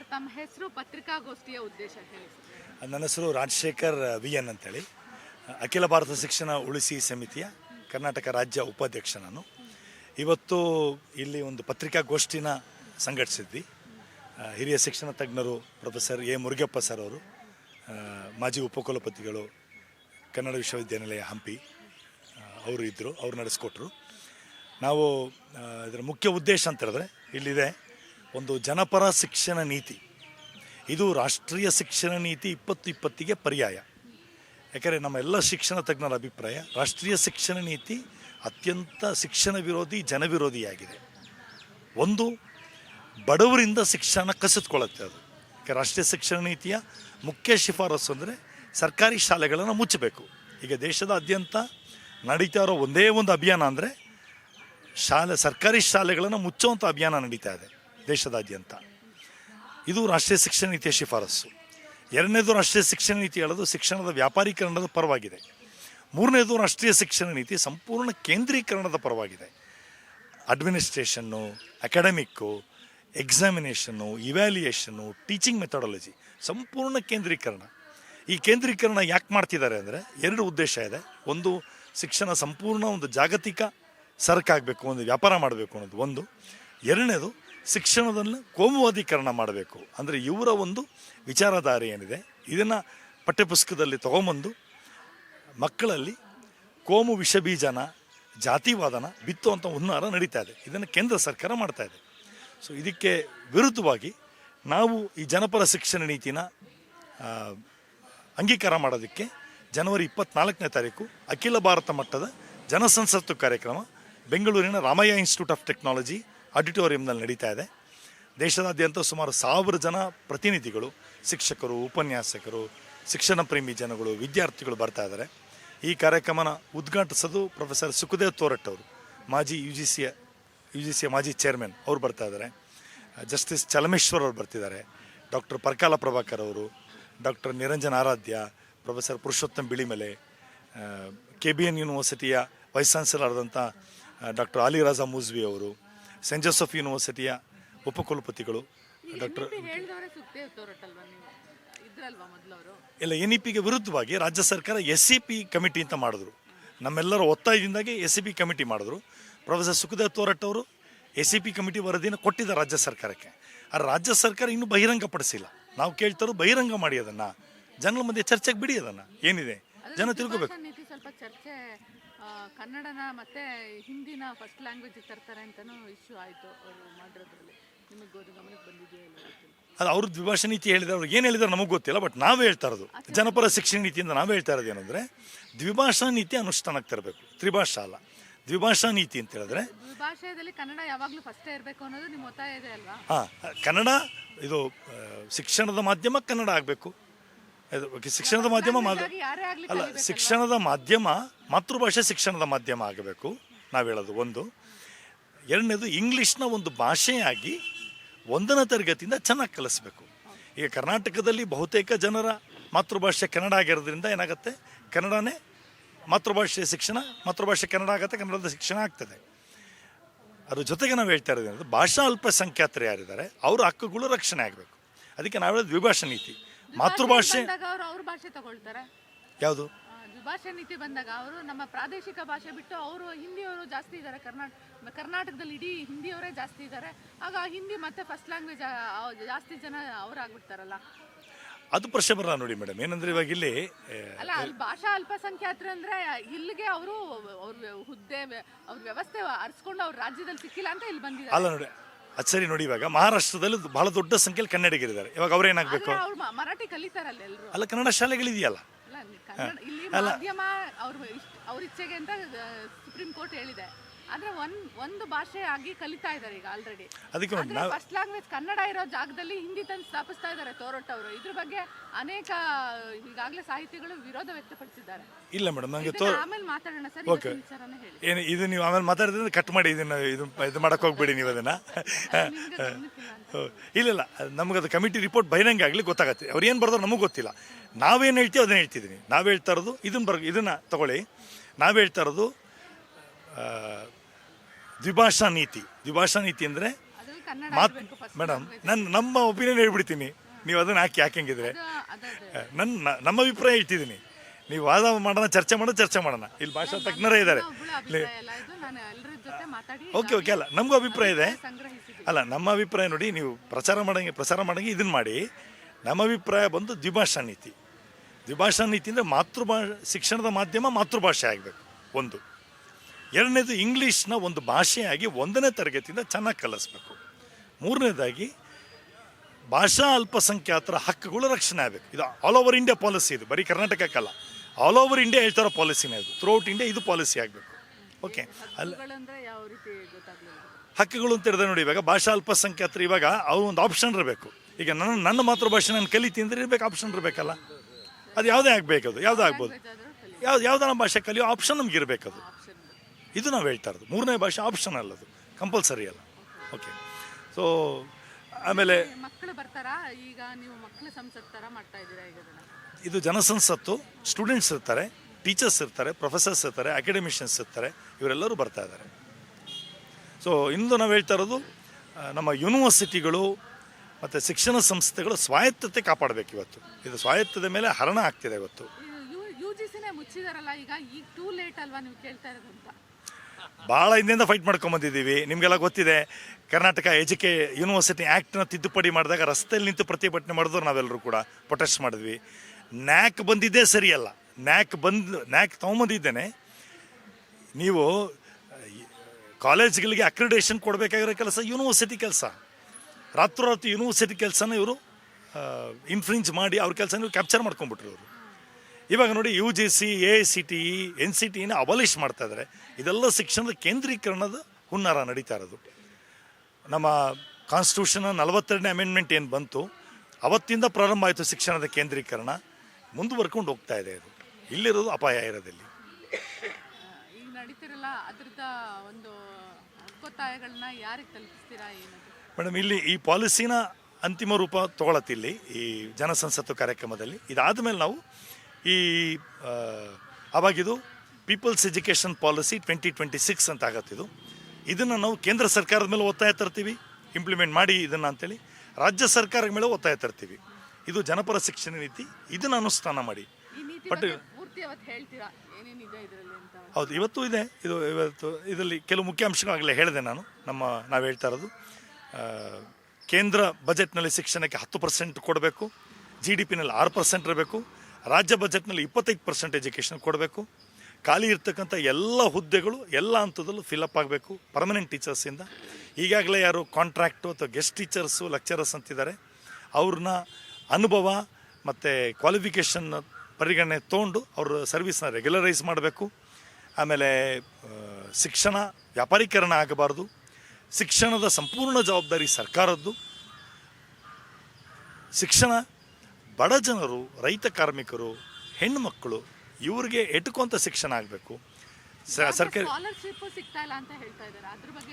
Sir, ತಮ್ಮ ಹೆಸರು ಪತ್ರಿಕಾಗೋಷ್ಠಿಯ ಉದ್ದೇಶ ಹೇಳಿ ನನ್ನ ಹೆಸರು ರಾಜಶೇಖರ್ ವಿ ಎನ್ ಅಂತೇಳಿ. ಅಖಿಲ ಭಾರತ ಶಿಕ್ಷಣ ಉಳಿಸಿ ಸಮಿತಿಯ ಕರ್ನಾಟಕ ರಾಜ್ಯ ಉಪಾಧ್ಯಕ್ಷ ನಾನು. ಇವತ್ತು ಇಲ್ಲಿ ಒಂದು ಪತ್ರಿಕಾಗೋಷ್ಠಿನ ಸಂಘಟಿಸಿದ್ವಿ. ಹಿರಿಯ ಶಿಕ್ಷಣ ತಜ್ಞರು ಪ್ರೊಫೆಸರ್ ಎ ಮುರುಗಪ್ಪ ಸರ್ ಅವರು ಮಾಜಿ ಉಪಕುಲಪತಿಗಳು, ಕನ್ನಡ ವಿಶ್ವವಿದ್ಯಾನಿಲಯ ಹಂಪಿ ಅವರು ಇದ್ದರು ಅವ್ರು ನಡೆಸ್ಕೊಟ್ರು. ನಾವು ಇದರ ಮುಖ್ಯ ಉದ್ದೇಶ ಅಂತ ಹೇಳಿದ್ರೆ ಇಲ್ಲಿದೆ ಒಂದು ಜನಪರ ಶಿಕ್ಷಣ ನೀತಿ. ಇದು ರಾಷ್ಟ್ರೀಯ ಶಿಕ್ಷಣ ನೀತಿ ಇಪ್ಪತ್ತು ಇಪ್ಪತ್ತಿಗೆ ಪರ್ಯಾಯ. ಯಾಕಂದರೆ ನಮ್ಮ ಎಲ್ಲ ಶಿಕ್ಷಣ ತಜ್ಞರ ಅಭಿಪ್ರಾಯ, ರಾಷ್ಟ್ರೀಯ ಶಿಕ್ಷಣ ನೀತಿ ಅತ್ಯಂತ ಶಿಕ್ಷಣ ವಿರೋಧಿ ಜನವಿರೋಧಿಯಾಗಿದೆ ಒಂದು, ಬಡವರಿಂದ ಶಿಕ್ಷಣ ಕಸಿದುಕೊಳ್ಳುತ್ತೆ ಅದು. ರಾಷ್ಟ್ರೀಯ ಶಿಕ್ಷಣ ನೀತಿಯ ಮುಖ್ಯ ಶಿಫಾರಸು ಅಂದರೆ ಸರ್ಕಾರಿ ಶಾಲೆಗಳನ್ನು ಮುಚ್ಚಬೇಕು. ಈಗ ದೇಶದಾದ್ಯಂತ ನಡೀತಾ ಇರೋ ಒಂದೇ ಒಂದು ಅಭಿಯಾನ ಅಂದರೆ ಶಾಲೆ, ಸರ್ಕಾರಿ ಶಾಲೆಗಳನ್ನು ಮುಚ್ಚುವಂಥ ಅಭಿಯಾನ ನಡೀತಾ ಇದೆ. ದೇಶದಾದ್ಯಂತ. ಇದು ರಾಷ್ಟ್ರೀಯ ಶಿಕ್ಷಣ ನೀತಿಯ ಶಿಫಾರಸು ಎರಡನೇದು ರಾಷ್ಟ್ರೀಯ ಶಿಕ್ಷಣ ನೀತಿ ಹೇಳೋದು ಶಿಕ್ಷಣದ ವ್ಯಾಪಾರೀಕರಣದ ಪರವಾಗಿದೆ. ಮೂರನೇದು ರಾಷ್ಟ್ರೀಯ ಶಿಕ್ಷಣ ನೀತಿ ಸಂಪೂರ್ಣ ಕೇಂದ್ರೀಕರಣದ ಪರವಾಗಿದೆ. Administration, academic, examination, evaluation, teaching methodology ಸಂಪೂರ್ಣ ಕೇಂದ್ರೀಕರಣ. ಈ ಕೇಂದ್ರೀಕರಣ ಯಾಕೆ ಮಾಡ್ತಿದ್ದಾರೆ ಅಂದರೆ ಎರಡು ಉದ್ದೇಶ ಇದೆ. ಒಂದು, ಶಿಕ್ಷಣ ಸಂಪೂರ್ಣ ಒಂದು ಜಾಗತಿಕ ಸರಕಾಗಬೇಕು, ಒಂದು ವ್ಯಾಪಾರ ಮಾಡಬೇಕು ಅನ್ನೋದು ಒಂದು. ಎರಡನೇದು ಶಿಕ್ಷಣದಲ್ಲಿ ಕೋಮುವಾದೀಕರಣ ಮಾಡಬೇಕು. ಅಂದರೆ ಇವರ ಒಂದು ವಿಚಾರಧಾರೆ ಏನಿದೆ, ಇದನ್ನು ಪಠ್ಯಪುಸ್ತಕದಲ್ಲಿ ತೊಗೊಂಬಂದು ಮಕ್ಕಳಲ್ಲಿ ಕೋಮು ವಿಷಬೀಜನ, ಜಾತಿವಾದನ ಬಿತ್ತುವಂಥ ಹುನ್ನಾರ ನಡೀತಾ ಇದೆ. ಇದನ್ನು ಕೇಂದ್ರ ಸರ್ಕಾರ ಮಾಡ್ತಾ ಇದೆ. ಸೊ ಇದಕ್ಕೆ ವಿರುದ್ಧವಾಗಿ ನಾವು ಈ ಜನಪರ ಶಿಕ್ಷಣ ನೀತಿನ ಅಂಗೀಕಾರ ಮಾಡೋದಕ್ಕೆ ಜನವರಿ ಇಪ್ಪತ್ನಾಲ್ಕನೇ ತಾರೀಕು ಅಖಿಲ ಭಾರತ ಮಟ್ಟದ ಜನಸಂಸತ್ತು ಕಾರ್ಯಕ್ರಮ, ಬೆಂಗಳೂರಿನ ರಾಮಯ್ಯ ಇನ್ಸ್ಟಿಟ್ಯೂಟ್ ಆಫ್ ಟೆಕ್ನಾಲಜಿ ಆಡಿಟೋರಿಯಂನಲ್ಲಿ ನಡೀತಾ ಇದೆ. ದೇಶದಾದ್ಯಂತ ಸುಮಾರು ಸಾವಿರ ಜನ ಪ್ರತಿನಿಧಿಗಳು, ಶಿಕ್ಷಕರು, ಉಪನ್ಯಾಸಕರು, ಶಿಕ್ಷಣ ಪ್ರೇಮಿ ಜನಗಳು, ವಿದ್ಯಾರ್ಥಿಗಳು ಬರ್ತಾ ಇದ್ದಾರೆ. ಈ ಕಾರ್ಯಕ್ರಮನ ಉದ್ಘಾಟಿಸೋದು ಪ್ರೊಫೆಸರ್ ಸುಖದೇವ್ ತೋರಟ್ ಅವರು ಮಾಜಿ ಯು ಜಿ ಸಿಯ ಯು ಜಿ ಸಿಯ ಮಾಜಿ ಚೇರ್ಮನ್ ಅವರು ಬರ್ತಾ ಇದ್ದಾರೆ. ಜಸ್ಟಿಸ್ ಚಲಮೇಶ್ವರ್ ಅವರು ಬರ್ತಿದ್ದಾರೆ. ಡಾಕ್ಟರ್ ಪರ್ಕಾಲ ಪ್ರಭಾಕರ್ ಅವರು doctor Niranjan Aradhya, professor Purushottam Bilimale K B N ಯೂನಿವರ್ಸಿಟಿಯ vice chancellor ಆದಂಥ ಡಾಕ್ಟರ್ ಅಲಿರಾಜ ರಾಜಾ ಮೂಜ್ವಿ ಅವರು ಸೆಂಟ್ ಜೋಸೆಫ್ ಯೂನಿವರ್ಸಿಟಿಯ ಉಪಕುಲಪತಿಗಳು ಡಾಕ್ಟರ್ ಇಲ್ಲ ಎನ್ ಇ ಪಿಗೆ ವಿರುದ್ಧವಾಗಿ ರಾಜ್ಯ ಸರ್ಕಾರ ಎಸ್ ಸಿ ಪಿ ಕಮಿಟಿ ಅಂತ ಮಾಡಿದ್ರು. ನಮ್ಮೆಲ್ಲರ ಒತ್ತಾಯದಿಂದಾಗಿ ಎಸ್ ಸಿ ಪಿ ಕಮಿಟಿ ಮಾಡಿದ್ರು. ಪ್ರೊಫೆಸರ್ ಸುಖದೇವ್ ತೋರಟ್ ಅವರು ಎಸ್ ಸಿ ಪಿ ಕಮಿಟಿ ವರದಿನ ಕೊಟ್ಟಿದ್ದ ರಾಜ್ಯ ಸರ್ಕಾರಕ್ಕೆ. ಆ ರಾಜ್ಯ ಸರ್ಕಾರ ಇನ್ನೂ ಬಹಿರಂಗಪಡಿಸಿಲ್ಲ ನಾವು ಕೇಳ್ತಾರೋ ಬಹಿರಂಗ ಮಾಡಿ ಅದನ್ನು. ಜನರ ಮಧ್ಯೆ ಚರ್ಚೆಗೆ ಬಿಡಿ ಅದನ್ನು. ಏನಿದೆ? ಜನ ತಿಳ್ಕೋಬೇಕು. ಕನ್ನಡನ ಮತ್ತೆ ಹಿಂದಿನ ಫಸ್ಟ್ ಲ್ಯಾಂಗ್ವೇಜ್ ತರ್ತಾರೆ ಅಂತಾನೂ ಇಶ್ಯೂ ಆಯಿತು ಅವರು ಮಾಡಿರೋದ್ರಲ್ಲಿ. ನಿಮಗೆ ಗಮನಕ್ಕೆ ಬಂದಿದೆಯಾ ಇಲ್ಲ ಗೊತ್ತಿಲ್ಲ ಅದು ಅವ್ರ ದ್ವಿಭಾಷಾ ನೀತಿ ಹೇಳಿದ್ರೆ ಅವ್ರು ಏನು ಹೇಳಿದಾರೆ ನಮಗೆ ಗೊತ್ತಿಲ್ಲ ಬಟ್ ನಾವು ಹೇಳ್ತಾ ಇರೋದು. ಜನಪರ ಶಿಕ್ಷಣ ನೀತಿಯಿಂದ ನಾವು ಹೇಳ್ತಾ ಇರೋದು ಏನಂದರೆ ದ್ವಿಭಾಷಾ ನೀತಿ ಅನುಷ್ಠಾನಕ್ಕೆ ತರಬೇಕು. ತ್ರಿಭಾಷಾ ಅಲ್ಲ. ದ್ವಿಭಾಷಾ ನೀತಿ ಅಂತ ಹೇಳಿದ್ರೆ ದ್ವಿಭಾಷೆಯಲ್ಲಿ ಕನ್ನಡ ಯಾವಾಗಲೂ ಫಸ್ಟೇ ಇರಬೇಕು ಅನ್ನೋದು ನಿಮ್ಮ ಒತ್ತಾಯ ಇದೆ ಅಲ್ವಾ? ಹಾಂ ಕನ್ನಡ ಇದು ಶಿಕ್ಷಣದ ಮಾಧ್ಯಮ ಕನ್ನಡ ಆಗಬೇಕು. ಶಿಕ್ಷಣದ ಮಾಧ್ಯಮ ಅಲ್ಲ ಶಿಕ್ಷಣದ ಮಾಧ್ಯಮ ಮಾತೃಭಾಷೆ ಶಿಕ್ಷಣದ ಮಾಧ್ಯಮ ಆಗಬೇಕು. ನಾವು ಹೇಳೋದು ಒಂದು. ಎರಡನೇದು ಇಂಗ್ಲೀಷ್ನ ಒಂದು ಭಾಷೆಯಾಗಿ ಒಂದನೇ ತರಗತಿಯಿಂದ ಚೆನ್ನಾಗಿ ಕಲಿಸ್ಬೇಕು. ಈಗ ಕರ್ನಾಟಕದಲ್ಲಿ ಬಹುತೇಕ ಜನರ ಮಾತೃಭಾಷೆ ಕನ್ನಡ ಆಗಿರೋದ್ರಿಂದ ಏನಾಗುತ್ತೆ? ಕನ್ನಡನೇ ಮಾತೃಭಾಷೆ ಶಿಕ್ಷಣ ಮಾತೃಭಾಷೆ ಕನ್ನಡ ಆಗುತ್ತೆ ಕನ್ನಡದ ಶಿಕ್ಷಣ ಆಗ್ತದೆ. ಅದ್ರ ಜೊತೆಗೆ ನಾವು ಹೇಳ್ತಾ ಇರೋದು ಏನಂದ್ರೆ ಭಾಷಾ ಅಲ್ಪಸಂಖ್ಯಾತರು ಯಾರಿದ್ದಾರೆ ಅವ್ರ ಹಕ್ಕುಗಳು ರಕ್ಷಣೆ ಆಗಬೇಕು. ಅದಕ್ಕೆ ನಾವು ಹೇಳೋದು ದ್ವಿಭಾಷಾ ನೀತಿ. ಮಾತೃಭಾಷೆ? ಬಂದಾಗ ಅವರು ಅವ್ರ ಭಾಷೆ ತಗೊಳ್ತಾರೆ. ಯಾವುದು? ಆ, ನೀತಿ ಬಂದಾಗ ಅವರು ನಮ್ಮ ಪ್ರಾದೇಶಿಕ ಭಾಷೆ ಬಿಟ್ಟು ಅವರು ಹಿಂದಿಯವರು ಜಾಸ್ತಿ ಇದ್ದಾರೆ. ಕರ್ನಾಟಕ ಕರ್ನಾಟಕದಲ್ಲಿ ಇಡೀ ಹಿಂದಿಯವರೇ ಜಾಸ್ತಿ ಇದ್ದಾರೆ. ಆಗ ಹಿಂದಿ ಮತ್ತೆ ಫಸ್ಟ್ ಲ್ಯಾಂಗ್ವೇಜ್ ಜಾಸ್ತಿ ಜನ ಅವರಾಗ್ಬಿಡ್ತಾರಲ್ಲ. ಅದು ಪ್ರಶ್ನೆ ಬರಲ್ಲ ನೋಡಿ ಮೇಡಮ್ ಏನಂದ್ರೆ ಇವಾಗ ಇಲ್ಲಿ ಅಲ್ಲ ಅಲ್ಲಿ ಭಾಷಾ ಅಲ್ಪಸಂಖ್ಯಾತರು ಅಂದ್ರೆ ಇಲ್ಲಿಗೆ ಅವರು ಅವ್ರ ಹುದ್ದೆ ಅವ್ರ ವ್ಯವಸ್ಥೆ ಅರ್ಸ್ಕೊಂಡು ಅವ್ರ ರಾಜ್ಯದಲ್ಲಿ ಸಿಕ್ಕಿಲ್ಲ ಅಂತ ಇಲ್ಲಿ ಬಂದಿದ್ದಾರೆ. ಅಲ್ಲ ನೋಡಿ ಅದು ಸರಿ ನೋಡಿ ಇವಾಗ. ಮಹಾರಾಷ್ಟ್ರದಲ್ಲಿ ಬಹಳ ದೊಡ್ಡ ಸಂಖ್ಯೆಯಲ್ಲಿ ಕನ್ನಡಿಗರಿದ್ದಾರೆ. ಇವಾಗ ಅವ್ರೇನಾಗಬೇಕು ಅವ್ರು ಮರಾಠಿ ಕಲಿತಾರಲ್ಲ ಎಲ್ಲರೂ ಅಲ್ಲ ಕನ್ನಡ ಶಾಲೆಗಳಿದೆಯಲ್ಲ? ಅಲ್ಲ ಕನ್ನಡ ಇಲ್ಲಿ ಮಾಧ್ಯಮ ಅವ್ರ ಅವ್ರ ಇಚ್ಛೆಗೆ ಅಂತ ಸುಪ್ರೀಂ ಕೋರ್ಟ್ ಹೇಳಿದೆ. ಆದ್ರೆ ಒಂದ್ ಒಂದು ಭಾಷೆ ಆಗಿ ಕಲಿತಾ ಇದ್ದಾರೆ ಈಗ ಆಲ್ರೆಡಿ ಅದಕ್ಕೆ ನಾವು ಫಸ್ಟ್ ಲ್ಯಾಂಗ್ವೇಜ್ ಕನ್ನಡ ಇರೋ ಜಾಗದಲ್ಲಿ ಹಿಂದಿ ತಂದು ಸ್ಥಾಪಿಸ್ತಾ ಇದ್ದಾರೆ ತೋರಟ್ ಅವರು ಇದ್ರ ಬಗ್ಗೆ ಅನೇಕ ಈಗಾಗಲೇ ಸಾಹಿತಿಗಳು ವಿರೋಧ ವ್ಯಕ್ತಪಡಿಸಿದ್ದಾರೆ. ಇಲ್ಲ ಮೇಡಮ್ ನನಗೆ ತೋ ಆಮೇಲೆ ಮಾತಾಡೋಣ ಸರ್. ವಿಚಾರನೇ ಹೇಳಿ. ಏನು ಇದು ನೀವು ಆಮೇಲೆ ಮಾತಾಡಿದ್ರೆ ಕಟ್ ಮಾಡಿ ಇದನ್ನ ಇದು ಇದು ಮಾಡಕ್ಕೆ ಹೋಗ್ಬೇಡಿ ನೀವು ಅದನ್ನ. ಇಲ್ಲ. ಇಲ್ಲ ಇಲ್ಲ. ಅದು ಕಮಿಟಿ ರಿಪೋರ್ಟ್ ಬಹಿರಂಗ ಆಗಲಿ ಗೊತ್ತಾಗತ್ತೆ. ಅವ್ರು ಏನು ಬರ್ದೋ ನಮಗೆ ಗೊತ್ತಿಲ್ಲ. ನಾವೇನು ಹೇಳ್ತೀವಿ ಅದನ್ನ ಹೇಳ್ತಿದ್ದೀನಿ. ನಾವು ಹೇಳ್ತಾ ಇರೋದು ಇದನ್ನ ಬರ್ ಇದನ್ನು ತಗೊಳ್ಳಿ. ನಾವು ಹೇಳ್ತಾ ಇರೋದು ದ್ವಿಭಾಷಾ ನೀತಿ. ದ್ವಿಭಾಷಾ ನೀತಿ ಅಂದರೆ ಮಾತ್ ಮೇಡಮ್. ನನ್ನ ನಮ್ಮ ಒಪಿನಿಯನ್ ಹೇಳ್ಬಿಡ್ತೀನಿ. ನೀವು ಅದನ್ನ ಹಾಕಿ ಹಾಕಂಗಿದ್ರೆ ನನ್ನ ನಮ್ಮ ಅಭಿಪ್ರಾಯ ಇಟ್ಟಿದ್ದೀನಿ ನೀವು ವಾದ ಮಾಡೋಣ ಚರ್ಚೆ ಮಾಡೋಣ ಚರ್ಚೆ ಮಾಡೋಣ. ಇಲ್ಲಿ ಭಾಷಾ ತಜ್ಞರೇ ಇದ್ದಾರೆ. ಓಕೆ ಓಕೆ ಅಲ್ಲ ನಮಗೂ ಅಭಿಪ್ರಾಯ ಇದೆ. ಅಲ್ಲ ನಮ್ಮ ಅಭಿಪ್ರಾಯ ನೋಡಿ ನೀವು ಪ್ರಚಾರ ಮಾಡಂಗೆ ಪ್ರಸಾರ ಮಾಡಂಗೆ ಇದನ್ನ ಮಾಡಿ. ನಮ್ಮ ಅಭಿಪ್ರಾಯ ಬಂದು ದ್ವಿಭಾಷಾ ನೀತಿ. ದ್ವಿಭಾಷಾ ನೀತಿ ಅಂದರೆ ಮಾತೃಭಾ ಶಿಕ್ಷಣದ ಮಾಧ್ಯಮ ಮಾತೃಭಾಷೆ ಆಗಬೇಕು. ಒಂದು. ಎರಡನೇದು ಇಂಗ್ಲೀಷ್ನ ಒಂದು ಭಾಷೆಯಾಗಿ ಒಂದನೇ ತರಗತಿಯಿಂದ ಚೆನ್ನಾಗಿ ಕಲಿಸ್ಬೇಕು. ಮೂರನೇದಾಗಿ ಭಾಷಾ ಅಲ್ಪಸಂಖ್ಯಾತರ ಹಕ್ಕುಗಳು ರಕ್ಷಣೆ ಆಗಬೇಕು. ಇದು ಆಲ್ ಓವರ್ ಇಂಡಿಯಾ ಪಾಲಿಸಿ ಇದು. ಬರೀ ಕರ್ನಾಟಕಕ್ಕಲ್ಲ. ಆಲ್ ಓವರ್ ಇಂಡಿಯಾ ಹೇಳ್ತಾರೋ ಪಾಲಿಸಿನೇ ಇದು ಥ್ರೂಔಟ್ ಇಂಡಿಯಾ ಇದು ಪಾಲಿಸಿ ಆಗಬೇಕು. ಓಕೆ ಅಲ್ಲಿ ಹಕ್ಕುಗಳು ಅಂತ ಹೇಳಿದ್ರೆ ನೋಡಿ ಇವಾಗ ಭಾಷಾ ಅಲ್ಪಸಂಖ್ಯಾತರು ಇವಾಗ ಅವ್ರು ಒಂದು ಆಪ್ಷನ್ ಇರಬೇಕು. ಈಗ ನನ್ನ ನನ್ನ ಮಾತೃಭಾಷೆ ನಾನು ಕಲಿತೀನಿ ಅಂದರೆ ಇರಬೇಕು ಆಪ್ಷನ್ ಇರಬೇಕಲ್ಲ. ಅದು ಯಾವುದೇ ಆಗಬೇಕು ಅದು. ಯಾವುದೇ ಆಗ್ಬೋದು? ಯಾವ್ದು ಯಾವ್ದಾರ ಭಾಷೆ ಕಲಿಯೋ ಆಪ್ಷನ್ ನಮ್ಗೆ ಇರಬೇಕದು ಇದು ನಾವು ಹೇಳ್ತಾ ಇರೋದು. ಮೂರನೇ ಭಾಷೆ ಆಪ್ಷನ್ ಅಲ್ಲ ಅದು. ಕಂಪಲ್ಸರಿ ಅಲ್ಲ. ಓಕೆ ಸೊ ಆಮೇಲೆ ಮಕ್ಕಳು ಬರ್ತಾರಾ? ಈಗ ನೀವು ಮಕ್ಕಳ ಸಂಸತ್ ಮಾಡ್ತಾ ಇದ್ದೀರಾ ಈಗ ಇದು ಜನಸಂಸತ್ತು. ಸ್ಟೂಡೆಂಟ್ಸ್ ಇರ್ತಾರೆ ಟೀಚರ್ಸ್ ಇರ್ತಾರೆ ಪ್ರೊಫೆಸರ್ಸ್ ಇರ್ತಾರೆ ಅಕಾಡೆಮಿಷಿಯನ್ಸ್ ಇರ್ತಾರೆ ಇವರೆಲ್ಲರೂ ಬರ್ತಾ ಇದ್ದಾರೆ. ಸೊ ಇಂದು ನಾವು ಹೇಳ್ತಾ ಇರೋದು ಆ, ನಮ್ಮ ಯೂನಿವರ್ಸಿಟಿಗಳು ಮತ್ತು ಶಿಕ್ಷಣ ಸಂಸ್ಥೆಗಳು ಸ್ವಾಯತ್ತತೆ ಕಾಪಾಡಬೇಕು ಇವತ್ತು. ಇದು ಸ್ವಾಯತ್ತದ ಮೇಲೆ ಹರಣ ಆಗ್ತಿದೆ ಇವತ್ತು. ಯು ಯು ಜಿ ಸಿನೇ ಮುಚ್ಚಿದಾರಲ್ಲ ಈಗ ಈಗ ಟೂ ಲೇಟ್ ಅಲ್ವಾ ನೀವು ಕೇಳ್ತಾ ಇರೋದು ಅಂತ? ಭಾಳ ಹಿಂದಿಂದ ಫೈಟ್ ಮಾಡ್ಕೊಂಬಂದಿದ್ದೀವಿ ನಿಮಗೆಲ್ಲ ಗೊತ್ತಿದೆ, ಕರ್ನಾಟಕ ಎಜುಕೆ ಯೂನಿವರ್ಸಿಟಿ ಆ್ಯಕ್ಟ್ನ ತಿದ್ದುಪಡಿ ಮಾಡಿದಾಗ ರಸ್ತೆಯಲ್ಲಿ ನಿಂತು ಪ್ರತಿಭಟನೆ ಮಾಡಿದ್ರು ನಾವೆಲ್ಲರೂ ಕೂಡ ಪ್ರೊಟೆಸ್ಟ್ ಮಾಡಿದ್ವಿ. ನ್ಯಾಕ್ ಬಂದಿದ್ದೇ ಸರಿಯಲ್ಲ. ನ್ಯಾಕ್ ಬಂದು, ನ್ಯಾಕ್ ತೊಗೊಂಬಂದಿದ್ದೇನೆ. ನೀವು, ಕಾಲೇಜ್ಗಳಿಗೆ ಅಕ್ರಿಡೇಷನ್ ಕೊಡಬೇಕಾಗಿರೋ ಕೆಲಸ ಯೂನಿವರ್ಸಿಟಿ ಕೆಲಸ. ರಾತ್ರೋರಾತ್ರಿ ಯೂನಿವರ್ಸಿಟಿ ಕೆಲಸನ ಇವರು ಇನ್ಫ್ಲೂಯೆನ್ಸ್ ಮಾಡಿ ಅವ್ರ ಕೆಲಸ ನೀವು ಕ್ಯಾಪ್ಚರ್ ಮಾಡ್ಕೊಂಡ್ಬಿಟ್ರು ಇವರು. ಇವಾಗ ನೋಡಿ U G C A C T E N C ಟಿನ abolish ಮಾಡ್ತಾ ಇದ್ದಾರೆ ಇದೆಲ್ಲ ಶಿಕ್ಷಣದ ಕೇಂದ್ರೀಕರಣದ ಹುನ್ನಾರ ನಡೀತಾ ಇರೋದು. ನಮ್ಮ ಕಾನ್ಸ್ಟಿಟ್ಯೂಷನ್ ನಲವತ್ತೆರಡನೇ ಅಮೆಂಡ್ಮೆಂಟ್ ಏನು ಬಂತು? ಅವತ್ತಿಂದ ಪ್ರಾರಂಭ ಆಯಿತು ಶಿಕ್ಷಣದ ಕೇಂದ್ರೀಕರಣ. ಮುಂದುವರ್ಕೊಂಡು ಹೋಗ್ತಾ ಇದೆ ಇದು ಇಲ್ಲಿರೋದು ಅಪಾಯ ಇರೋದಿಲ್ಲ ಈಗ ನಡೀತಿರಲ್ಲ ಅದ್ರದ ಒಂದು ಒತ್ತಾಯಗಳನ್ನ ಯಾರಿಗೆ ತಲುಪಿಸ್ತೀರಾ ಮೇಡಮ್ ಇಲ್ಲಿ ಈ ಪಾಲಿಸಿನ ಅಂತಿಮ ರೂಪ ತಗೊಳತ್ತಿಲ್ಲಿ ಈ ಜನಸಂಸತ್ತು ಕಾರ್ಯಕ್ರಮದಲ್ಲಿ. ಇದಾದ ಮೇಲೆ ನಾವು ಈ ಅವಾಗಿದು people's education policy twenty twenty six ಅಂತ ಆಗತ್ತಿದು ಇದನ್ನು ನಾವು ಕೇಂದ್ರ ಸರ್ಕಾರದ ಮೇಲೆ ಒತ್ತಾಯ ತರ್ತೀವಿ ಇಂಪ್ಲಿಮೆಂಟ್ ಮಾಡಿ ಇದನ್ನು ಅಂತೇಳಿ ರಾಜ್ಯ ಸರ್ಕಾರದ ಮೇಲೆ ಒತ್ತಾಯ ತರ್ತೀವಿ. ಇದು ಜನಪರ ಶಿಕ್ಷಣ ನೀತಿ ಇದನ್ನು ಅನುಷ್ಠಾನ ಮಾಡಿ. ಬಟ್- ಹೌದು ಇವತ್ತು ಇದೆ. ಇದು ಇವತ್ತು ಇದರಲ್ಲಿ ಕೆಲವು ಮುಖ್ಯ ಅಂಶಗಳಾಗಲೇ ಹೇಳಿದೆ ನಾನು ನಮ್ಮ ನಾವು ಹೇಳ್ತಾ ಇರೋದು. ಕೇಂದ್ರ ಬಜೆಟ್ನಲ್ಲಿ ಶಿಕ್ಷಣಕ್ಕೆ ಹತ್ತು ಪರ್ಸೆಂಟ್ ಕೊಡಬೇಕು ಜಿ ಡಿ ಪಿನಲ್ಲಿ ಆರು ಪರ್ಸೆಂಟ್ ಇರಬೇಕು ರಾಜ್ಯ ಬಜೆಟ್ನಲ್ಲಿ ಇಪ್ಪತ್ತೈದು ಪರ್ಸೆಂಟ್ ಎಜುಕೇಷನ್ ಕೊಡಬೇಕು. ಖಾಲಿ ಇರ್ತಕ್ಕಂಥ ಎಲ್ಲ ಹುದ್ದೆಗಳು ಎಲ್ಲ ಹಂತದಲ್ಲೂ ಫಿಲಪ್ ಆಗಬೇಕು ಪರ್ಮನೆಂಟ್ ಟೀಚರ್ಸಿಂದ ಈಗಾಗಲೇ ಯಾರು ಕಾಂಟ್ರಾಕ್ಟು ಅಥವಾ ಗೆಸ್ಟ್ ಟೀಚರ್ಸು ಲೆಕ್ಚರರ್ಸ್ ಅಂತಿದ್ದಾರೆ. ಅವ್ರನ್ನ ಅನುಭವ ಮತ್ತು ಕ್ವಾಲಿಫಿಕೇಷನ್ ಪರಿಗಣನೆ ತೊಗೊಂಡು ಅವ್ರ ಸರ್ವಿಸ್ನ ರೆಗ್ಯುಲರೈಸ್ ಮಾಡಬೇಕು. ಆಮೇಲೆ ಶಿಕ್ಷಣ ವ್ಯಾಪಾರೀಕರಣ ಆಗಬಾರ್ದು. ಶಿಕ್ಷಣದ ಸಂಪೂರ್ಣ ಜವಾಬ್ದಾರಿ ಸರ್ಕಾರದ್ದು. ಶಿಕ್ಷಣ ಬಡ ಜನರು ರೈತ ಕಾರ್ಮಿಕರು ಹೆಣ್ಣು ಮಕ್ಕಳು ಇವ್ರಿಗೆ ಎಟುಕುವಂಥ ಶಿಕ್ಷಣ ಆಗಬೇಕು. ಸರ್ಕಾರಿ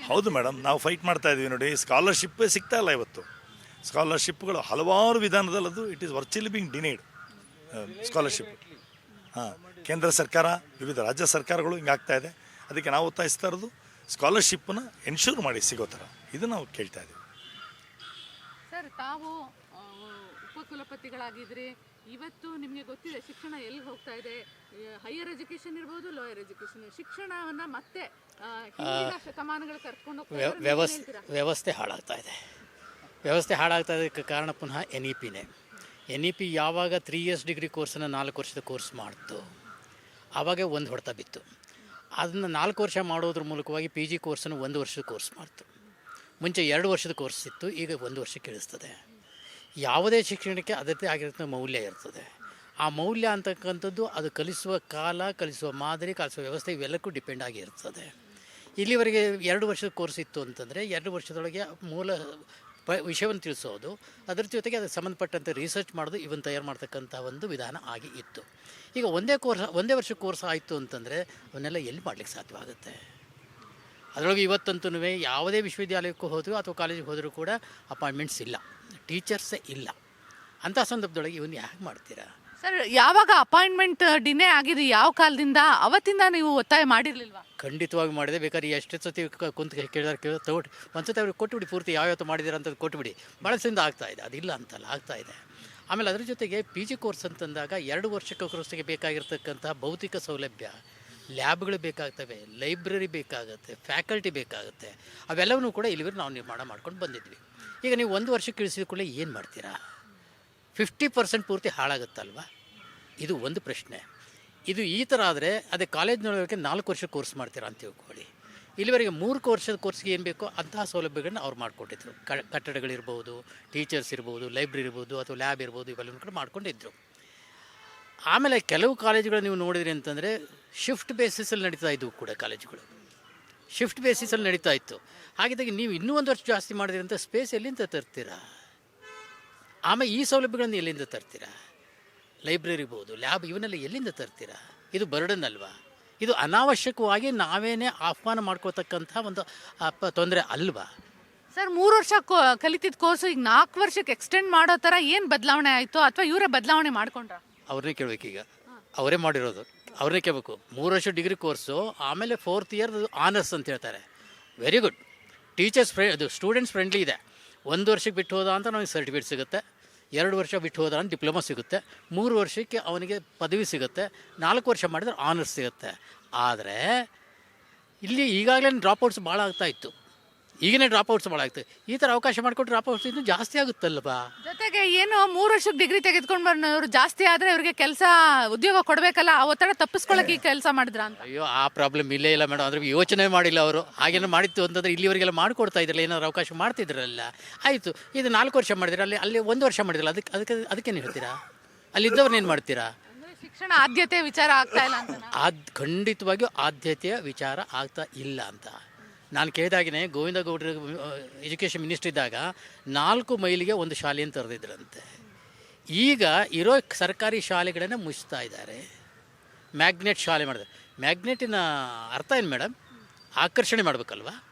ಹೌದು ಮೇಡಮ್ ನಾವು ಫೈಟ್ ಮಾಡ್ತಾ ಇದ್ದೀವಿ ನೋಡಿ. ಸ್ಕಾಲರ್ಶಿಪ್ ಸಿಗ್ತಾ ಇಲ್ಲ ಇವತ್ತು. ಸ್ಕಾಲರ್ಶಿಪ್ಗಳು ಹಲವಾರು ವಿಧಾನದಲ್ಲಿ ಅದು it is virtually being denied scholarship ಹಾಂ ಕೇಂದ್ರ ಸರ್ಕಾರ ವಿವಿಧ ರಾಜ್ಯ ಸರ್ಕಾರಗಳು ಹಿಂಗಾಗ್ತಾ ಇದೆ. ಅದಕ್ಕೆ ನಾವು ಒತ್ತಾಯಿಸ್ತಾ ಇರೋದು ಸ್ಕಾಲರ್ಶಿಪ್ಪನ್ನ ಎನ್ಶೂರ್ ಮಾಡಿ ಸಿಗೋ ಥರ ಇದು ನಾವು ಕೇಳ್ತಾ ಇದ್ದೀವಿ ಸರ್ ತಾವು ಆ, ಉಪಕುಲಪತಿಗಳಾಗಿದ್ರಿ. ಇವತ್ತು ನಿಮಗೆ ಗೊತ್ತಿದೆ ಶಿಕ್ಷಣ ಎಲ್ಲಿ ಹೋಗ್ತಾ ಇದೆ? ಹೈಯರ್ ಎಜುಕೇಶನ್ ಇರ್ಬೋದು ಲೋಯರ್ ಎಜುಕೇಶನ್ ಶಿಕ್ಷಣವನ್ನ ಮತ್ತೆ ಶತಮಾನಗಳು ಕರ್ಕೊಂಡು ವ್ಯವಸ್ಥೆ ವ್ಯವಸ್ಥೆ ಹಾಳಾಗ್ತಾ ಇದೆ. ವ್ಯವಸ್ಥೆ ಹಾಳಾಗ್ತಾ ಇದಕ್ಕೆ ಕಾರಣ ಪುನಃ ಎನ್ ಇ ಪಿನೇ ಎನ್ ಇ ಪಿ ಯಾವಾಗ ತ್ರೀ ಇಯರ್ಸ್ ಡಿಗ್ರಿ ಕೋರ್ಸನ್ನು ನಾಲ್ಕು ವರ್ಷದ ಕೋರ್ಸ್ ಮಾಡ್ತು? ಆವಾಗ ಒಂದು ಹೊಡೆತ ಬಿತ್ತು. ಅದನ್ನು ನಾಲ್ಕು ವರ್ಷ ಮಾಡೋದ್ರ ಮೂಲಕವಾಗಿ ಪಿ ಜಿ ಕೋರ್ಸನ್ನು ಒಂದು ವರ್ಷದ ಕೋರ್ಸ್ ಮಾಡ್ತು. ಮುಂಚೆ ಎರಡು ವರ್ಷದ ಕೋರ್ಸ್ ಇತ್ತು ಈಗ ಒಂದು ವರ್ಷಕ್ಕೆ ಇಳಿಸ್ತದೆ. ಯಾವುದೇ ಶಿಕ್ಷಣಕ್ಕೆ ಅದರದೇ ಆಗಿರೋ ಮೌಲ್ಯ ಇರ್ತದೆ. ಆ ಮೌಲ್ಯ ಅಂತಕ್ಕಂಥದ್ದು ಅದು ಕಲಿಸುವ ಕಾಲ, ಕಲಿಸುವ ಮಾದರಿ, ಕಲಿಸುವ ವ್ಯವಸ್ಥೆ ಇವೆಲ್ಲಕ್ಕೂ ಡಿಪೆಂಡ್ ಆಗಿರ್ತದೆ ಇಲ್ಲಿವರೆಗೆ ಎರಡು ವರ್ಷದ ಕೋರ್ಸ್ ಇತ್ತು ಅಂತಂದರೆ ಎರಡು ವರ್ಷದೊಳಗೆ ಮೂಲ ಪ, ವಿಷಯವನ್ನು ತಿಳಿಸೋದು, ಅದರ ಜೊತೆಗೆ ಅದಕ್ಕೆ ಸಂಬಂಧಪಟ್ಟಂತೆ ರಿಸರ್ಚ್ ಮಾಡೋದು ಇವನ್ ತಯಾರು ಮಾಡ್ತಕ್ಕಂಥ ಒಂದು ವಿಧಾನ ಆಗಿ ಇತ್ತು. ಈಗ ಒಂದೇ ಕೋರ್ಸ್ ಒಂದೇ ವರ್ಷ ಕೋರ್ಸ್ ಆಯಿತು ಅಂತಂದರೆ ಅವನ್ನೆಲ್ಲ ಎಲ್ಲಿ ಮಾಡಲಿಕ್ಕೆ ಸಾಧ್ಯವಾಗುತ್ತೆ? ಅದರೊಳಗೆ ಇವತ್ತಂತೂ ಯಾವುದೇ ವಿಶ್ವವಿದ್ಯಾಲಯಕ್ಕೂ ಹೋದರೂ ಅಥವಾ ಕಾಲೇಜಿಗೆ ಹೋದರೂ ಕೂಡ ಅಪಾಯಿಂಟ್ಮೆಂಟ್ಸ್ ಇಲ್ಲ ಟೀಚರ್ಸೇ ಇಲ್ಲ. ಅಂಥ ಸಂದರ್ಭದೊಳಗೆ ಇವನ್ನ ಯಾಕೆ ಮಾಡ್ತೀರಾ? ಸರ್ ಯಾವಾಗ ಅಪಾಯಿಂಟ್ಮೆಂಟ್ ಡಿನೇ ಆಗಿದೆ ಯಾವ ಕಾಲದಿಂದ ಅವತ್ತಿಂದ ನೀವು ಒತ್ತಾಯ ಮಾಡಿರಲಿಲ್ಲ ಖಂಡಿತವಾಗಿ ಮಾಡಿದೆ. ಬೇಕಾದ್ರೆ ಎಷ್ಟು ಸತಿ ಕುಂತ ಕೇಳಿದಾರೆ ಕೇಳಿ ತಗೊಟ್ಟು ಒಂದು ಸತಿ ಅವ್ರಿಗೆ ಕೊಟ್ಟುಬಿಡಿ ಪೂರ್ತಿ ಯಾವ್ಯಾವ ಮಾಡಿದಿರ ಅಂತ ಕೊಟ್ಟುಬಿಡಿ ಬಳಸಿಂದ ಆಗ್ತಾ ಇದೆ. ಅದಿಲ್ಲ ಅಂತಲ್ಲ ಆಗ್ತಾ ಇದೆ. ಆಮೇಲೆ ಅದ್ರ ಜೊತೆಗೆ ಪಿ ಜಿ ಕೋರ್ಸ್ ಅಂತಂದಾಗ ಎರಡು ವರ್ಷಕ್ಕೆ ಕೋರ್ಸ್ಗೆ ಬೇಕಾಗಿರ್ತಕ್ಕಂಥ ಭೌತಿಕ ಸೌಲಭ್ಯ ಲ್ಯಾಬ್ಗಳು ಬೇಕಾಗ್ತವೆ, ಲೈಬ್ರರಿ ಬೇಕಾಗುತ್ತೆ, ಫ್ಯಾಕಲ್ಟಿ ಬೇಕಾಗುತ್ತೆ, ಅವೆಲ್ಲವನ್ನೂ ಕೂಡ ಇಲ್ಲಿವರೆ ನಾವು ನಿರ್ಮಾಣ ಮಾಡ್ಕೊಂಡು ಬಂದಿದ್ವಿ. ಈಗ ನೀವು ಒಂದು ವರ್ಷಕ್ಕೆ ಇಳಿಸಿದ ಕೂಡಲೇ ಏನು ಮಾಡ್ತೀರಾ? ಫಿಫ್ಟಿ ಪರ್ಸೆಂಟ್ ಪೂರ್ತಿ ಹಾಳಾಗುತ್ತಲ್ವಾ? ಇದು ಒಂದು ಪ್ರಶ್ನೆ. ಇದು ಈ ಥರ ಆದರೆ ಅದೇ ಕಾಲೇಜ್ನೊಳಗೆ ನಾಲ್ಕು ವರ್ಷ ಕೋರ್ಸ್ ಮಾಡ್ತೀರಾ ಅಂತ ತಿಳ್ಕೊಳ್ಳಿ. ಇಲ್ಲಿವರೆಗೆ ಮೂರು ವರ್ಷದ ಕೋರ್ಸ್ಗೆ ಏನು ಬೇಕೋ ಅಂತಹ ಸೌಲಭ್ಯಗಳನ್ನ ಅವ್ರು ಮಾಡಿಕೊಟ್ಟಿದ್ರು. ಕಟ್ಟಡಗಳಿರ್ಬೋದು, ಟೀಚರ್ಸ್ ಇರ್ಬೋದು, ಲೈಬ್ರರಿ ಇರ್ಬೋದು, ಅಥವಾ ಲ್ಯಾಬ್ ಇರ್ಬೋದು ಇವೆಲ್ಲವೂ ಕೂಡ ಮಾಡ್ಕೊಂಡಿದ್ರು. ಆಮೇಲೆ ಕೆಲವು ಕಾಲೇಜುಗಳು ನೀವು ನೋಡಿದ್ರಿ ಅಂತಂದರೆ ಶಿಫ್ಟ್ ಬೇಸಿಸಲ್ಲಿ ನಡೀತಾ ಇದ್ದವು ಕೂಡ ಕಾಲೇಜುಗಳು. ಶಿಫ್ಟ್ ಬೇಸಿಸಲ್ಲಿ ನಡೀತಾ ಇತ್ತು. ಹಾಗಿದ್ದಾಗ ನೀವು ಇನ್ನೂ ಒಂದು ವರ್ಷ ಜಾಸ್ತಿ ಮಾಡಿದ್ರಿ ಅಂತ ಸ್ಪೇಸ್ ಎಲ್ಲಿಂದ ತರ್ತೀರಾ? ಆಮೇಲೆ ಈ ಸೌಲಭ್ಯಗಳನ್ನು ಎಲ್ಲಿಂದ ತರ್ತೀರಾ? ಲೈಬ್ರರಿ ಬೋದು ಲ್ಯಾಬ್ ಇವನ್ನೆಲ್ಲ ಎಲ್ಲಿಂದ ತರ್ತೀರಾ? ಇದು ಬರ್ಡನ್ ಅಲ್ವಾ? ಇದು ಅನಾವಶ್ಯಕವಾಗಿ ನಾವೇನೇ ಆಹ್ವಾನ ಮಾಡ್ಕೋತಕ್ಕಂಥ ಒಂದು ತೊಂದರೆ ಅಲ್ವಾ? ಸರ್, ಮೂರು ವರ್ಷ ಕಲಿತಿದ್ದ ಕೋರ್ಸ್ ಈಗ ನಾಲ್ಕು ವರ್ಷಕ್ಕೆ ಎಕ್ಸ್ಟೆಂಡ್ ಮಾಡೋ ಥರ ಏನು ಬದಲಾವಣೆ ಆಯಿತು ಅಥವಾ ಇವರೇ ಬದಲಾವಣೆ ಮಾಡ್ಕೊಂಡ್ರ? ಅವ್ರನ್ನೇ ಈಗ. ಅವರೇ ಮಾಡಿರೋದು. ಅವ್ರನ್ನೇ ಕೇಳಬೇಕು. ಮೂರು ವರ್ಷ ಡಿಗ್ರಿ ಕೋರ್ಸು ಆಮೇಲೆ ಫೋರ್ತ್ ಇಯರ್ ಆನರ್ಸ್ ಅಂತ ಹೇಳ್ತಾರೆ. ವೆರಿ ಗುಡ್ ಟೀಚರ್ಸ್ ಫ್ರೆ ಅದು ಸ್ಟೂಡೆಂಟ್ಸ್ ಫ್ರೆಂಡ್ಲಿ ಇದೆ. ಒಂದು ವರ್ಷಕ್ಕೆ ಬಿಟ್ಟು ಹೋದ ಅಂತ ನಮಗೆ ಸರ್ಟಿಫಿಕೇಟ್ ಸಿಗುತ್ತೆ. ಎರಡು ವರ್ಷ ಬಿಟ್ಟು ಹೋದ ಅಂತ ಡಿಪ್ಲೊಮಾ ಸಿಗುತ್ತೆ. ಮೂರು ವರ್ಷಕ್ಕೆ ಅವನಿಗೆ ಪದವಿ ಸಿಗುತ್ತೆ. ನಾಲ್ಕು ವರ್ಷ ಮಾಡಿದ್ರೆ ಆನರ್ಸ್ ಸಿಗುತ್ತೆ. ಆದರೆ, ಇಲ್ಲಿ ಈಗಾಗಲೇ ಡ್ರಾಪ್ಔಟ್ಸ್ ಭಾಳ ಆಗ್ತಾ ಇತ್ತು ಡ್ರಾಪ್ ಡ್ರಾಪ್ಔಟ್ಸ್ ಭಾಳ ಆಗ್ತದೆ ಈ ಥರ ಅವಕಾಶ ಮಾಡಿಕೊಟ್ಟು ಡ್ರಾಪ್ಔಟ್ಸ್ ಇನ್ನೂ ಜಾಸ್ತಿ ಆಗುತ್ತಲ್ವಾ ಜೊತೆಗೆ ಏನು ಮೂರು ವರ್ಷಕ್ಕೆ ಡಿಗ್ರಿ ತೆಗೆದುಕೊಂಡು ಬಂದವರು ಜಾಸ್ತಿ ಆದರೆ ಅವರಿಗೆ ಕೆಲಸ ಉದ್ಯೋಗ ಕೊಡಬೇಕಲ್ಲ ಆ ಒತ್ತಡ ತಪ್ಪಿಸ್ಕೊಳ್ಳೋಕೆ ಈ ಕೆಲಸ ಮಾಡಿದ್ರ ಅಂತ? ಅಯ್ಯೋ ಆ ಪ್ರಾಬ್ಲಮ್ ಇಲ್ಲೇ ಇಲ್ಲ ಮೇಡಮ್. ಅದ್ರ ಯೋಚನೆ ಮಾಡಿಲ್ಲ ಅವರು. ಹಾಗೇನೋ ಮಾಡಿತ್ತು ಅಂತಂದ್ರೆ ಇಲ್ಲಿವರೆಗೆಲ್ಲ ಮಾಡಿಕೊಡ್ತಾ ಇದ್ರಲ್ಲ ಏನಾದ್ರು ಅವಕಾಶ ಮಾಡ್ತಿದ್ರಲ್ಲ. ಆಯಿತು ಇದು ನಾಲ್ಕು ವರ್ಷ ಮಾಡಿದ್ರೆ ಅಲ್ಲಿ ಅಲ್ಲಿ ಒಂದು ವರ್ಷ ಮಾಡಿದ್ರಲ್ಲ ಅದಕ್ಕೆ ಅದಕ್ಕೆ ಅದಕ್ಕೇನು ಹೇಳ್ತೀರಾ? ಅಲ್ಲಿದ್ದವ್ರನ್ನೇನು ಮಾಡ್ತೀರಾ? ಶಿಕ್ಷಣ ಆದ್ಯತೆ ವಿಚಾರ ಆಗ್ತಾ ಇಲ್ಲ ಅಂತ ಖಂಡಿತವಾಗಿಯೂ ಆದ್ಯತೆಯ ವಿಚಾರ ಆಗ್ತಾ ಇಲ್ಲ ಅಂತ. ನಾನು ಕೇಳಿದಾಗೇ ಗೋವಿಂದ ಗೌಡ್ರ ಎಜುಕೇಷನ್ ಮಿನಿಸ್ಟರ್ ಇದ್ದಾಗ ನಾಲ್ಕು ಮೈಲಿಗೆ ಒಂದು ಶಾಲೆಯನ್ನು ತೆರೆದಿದ್ರಂತೆ. ಈಗ ಇರೋ ಸರ್ಕಾರಿ ಶಾಲೆಗಳನ್ನೇ ಮುಚ್ತಾ ಇದ್ದಾರೆ. ಮ್ಯಾಗ್ನೆಟ್ ಶಾಲೆ ಮಾಡಿದೆ. ಮ್ಯಾಗ್ನೆಟಿನ ಅರ್ಥ ಏನು ಮೇಡಮ್? ಆಕರ್ಷಣೆ ಮಾಡಬೇಕಲ್ವಾ?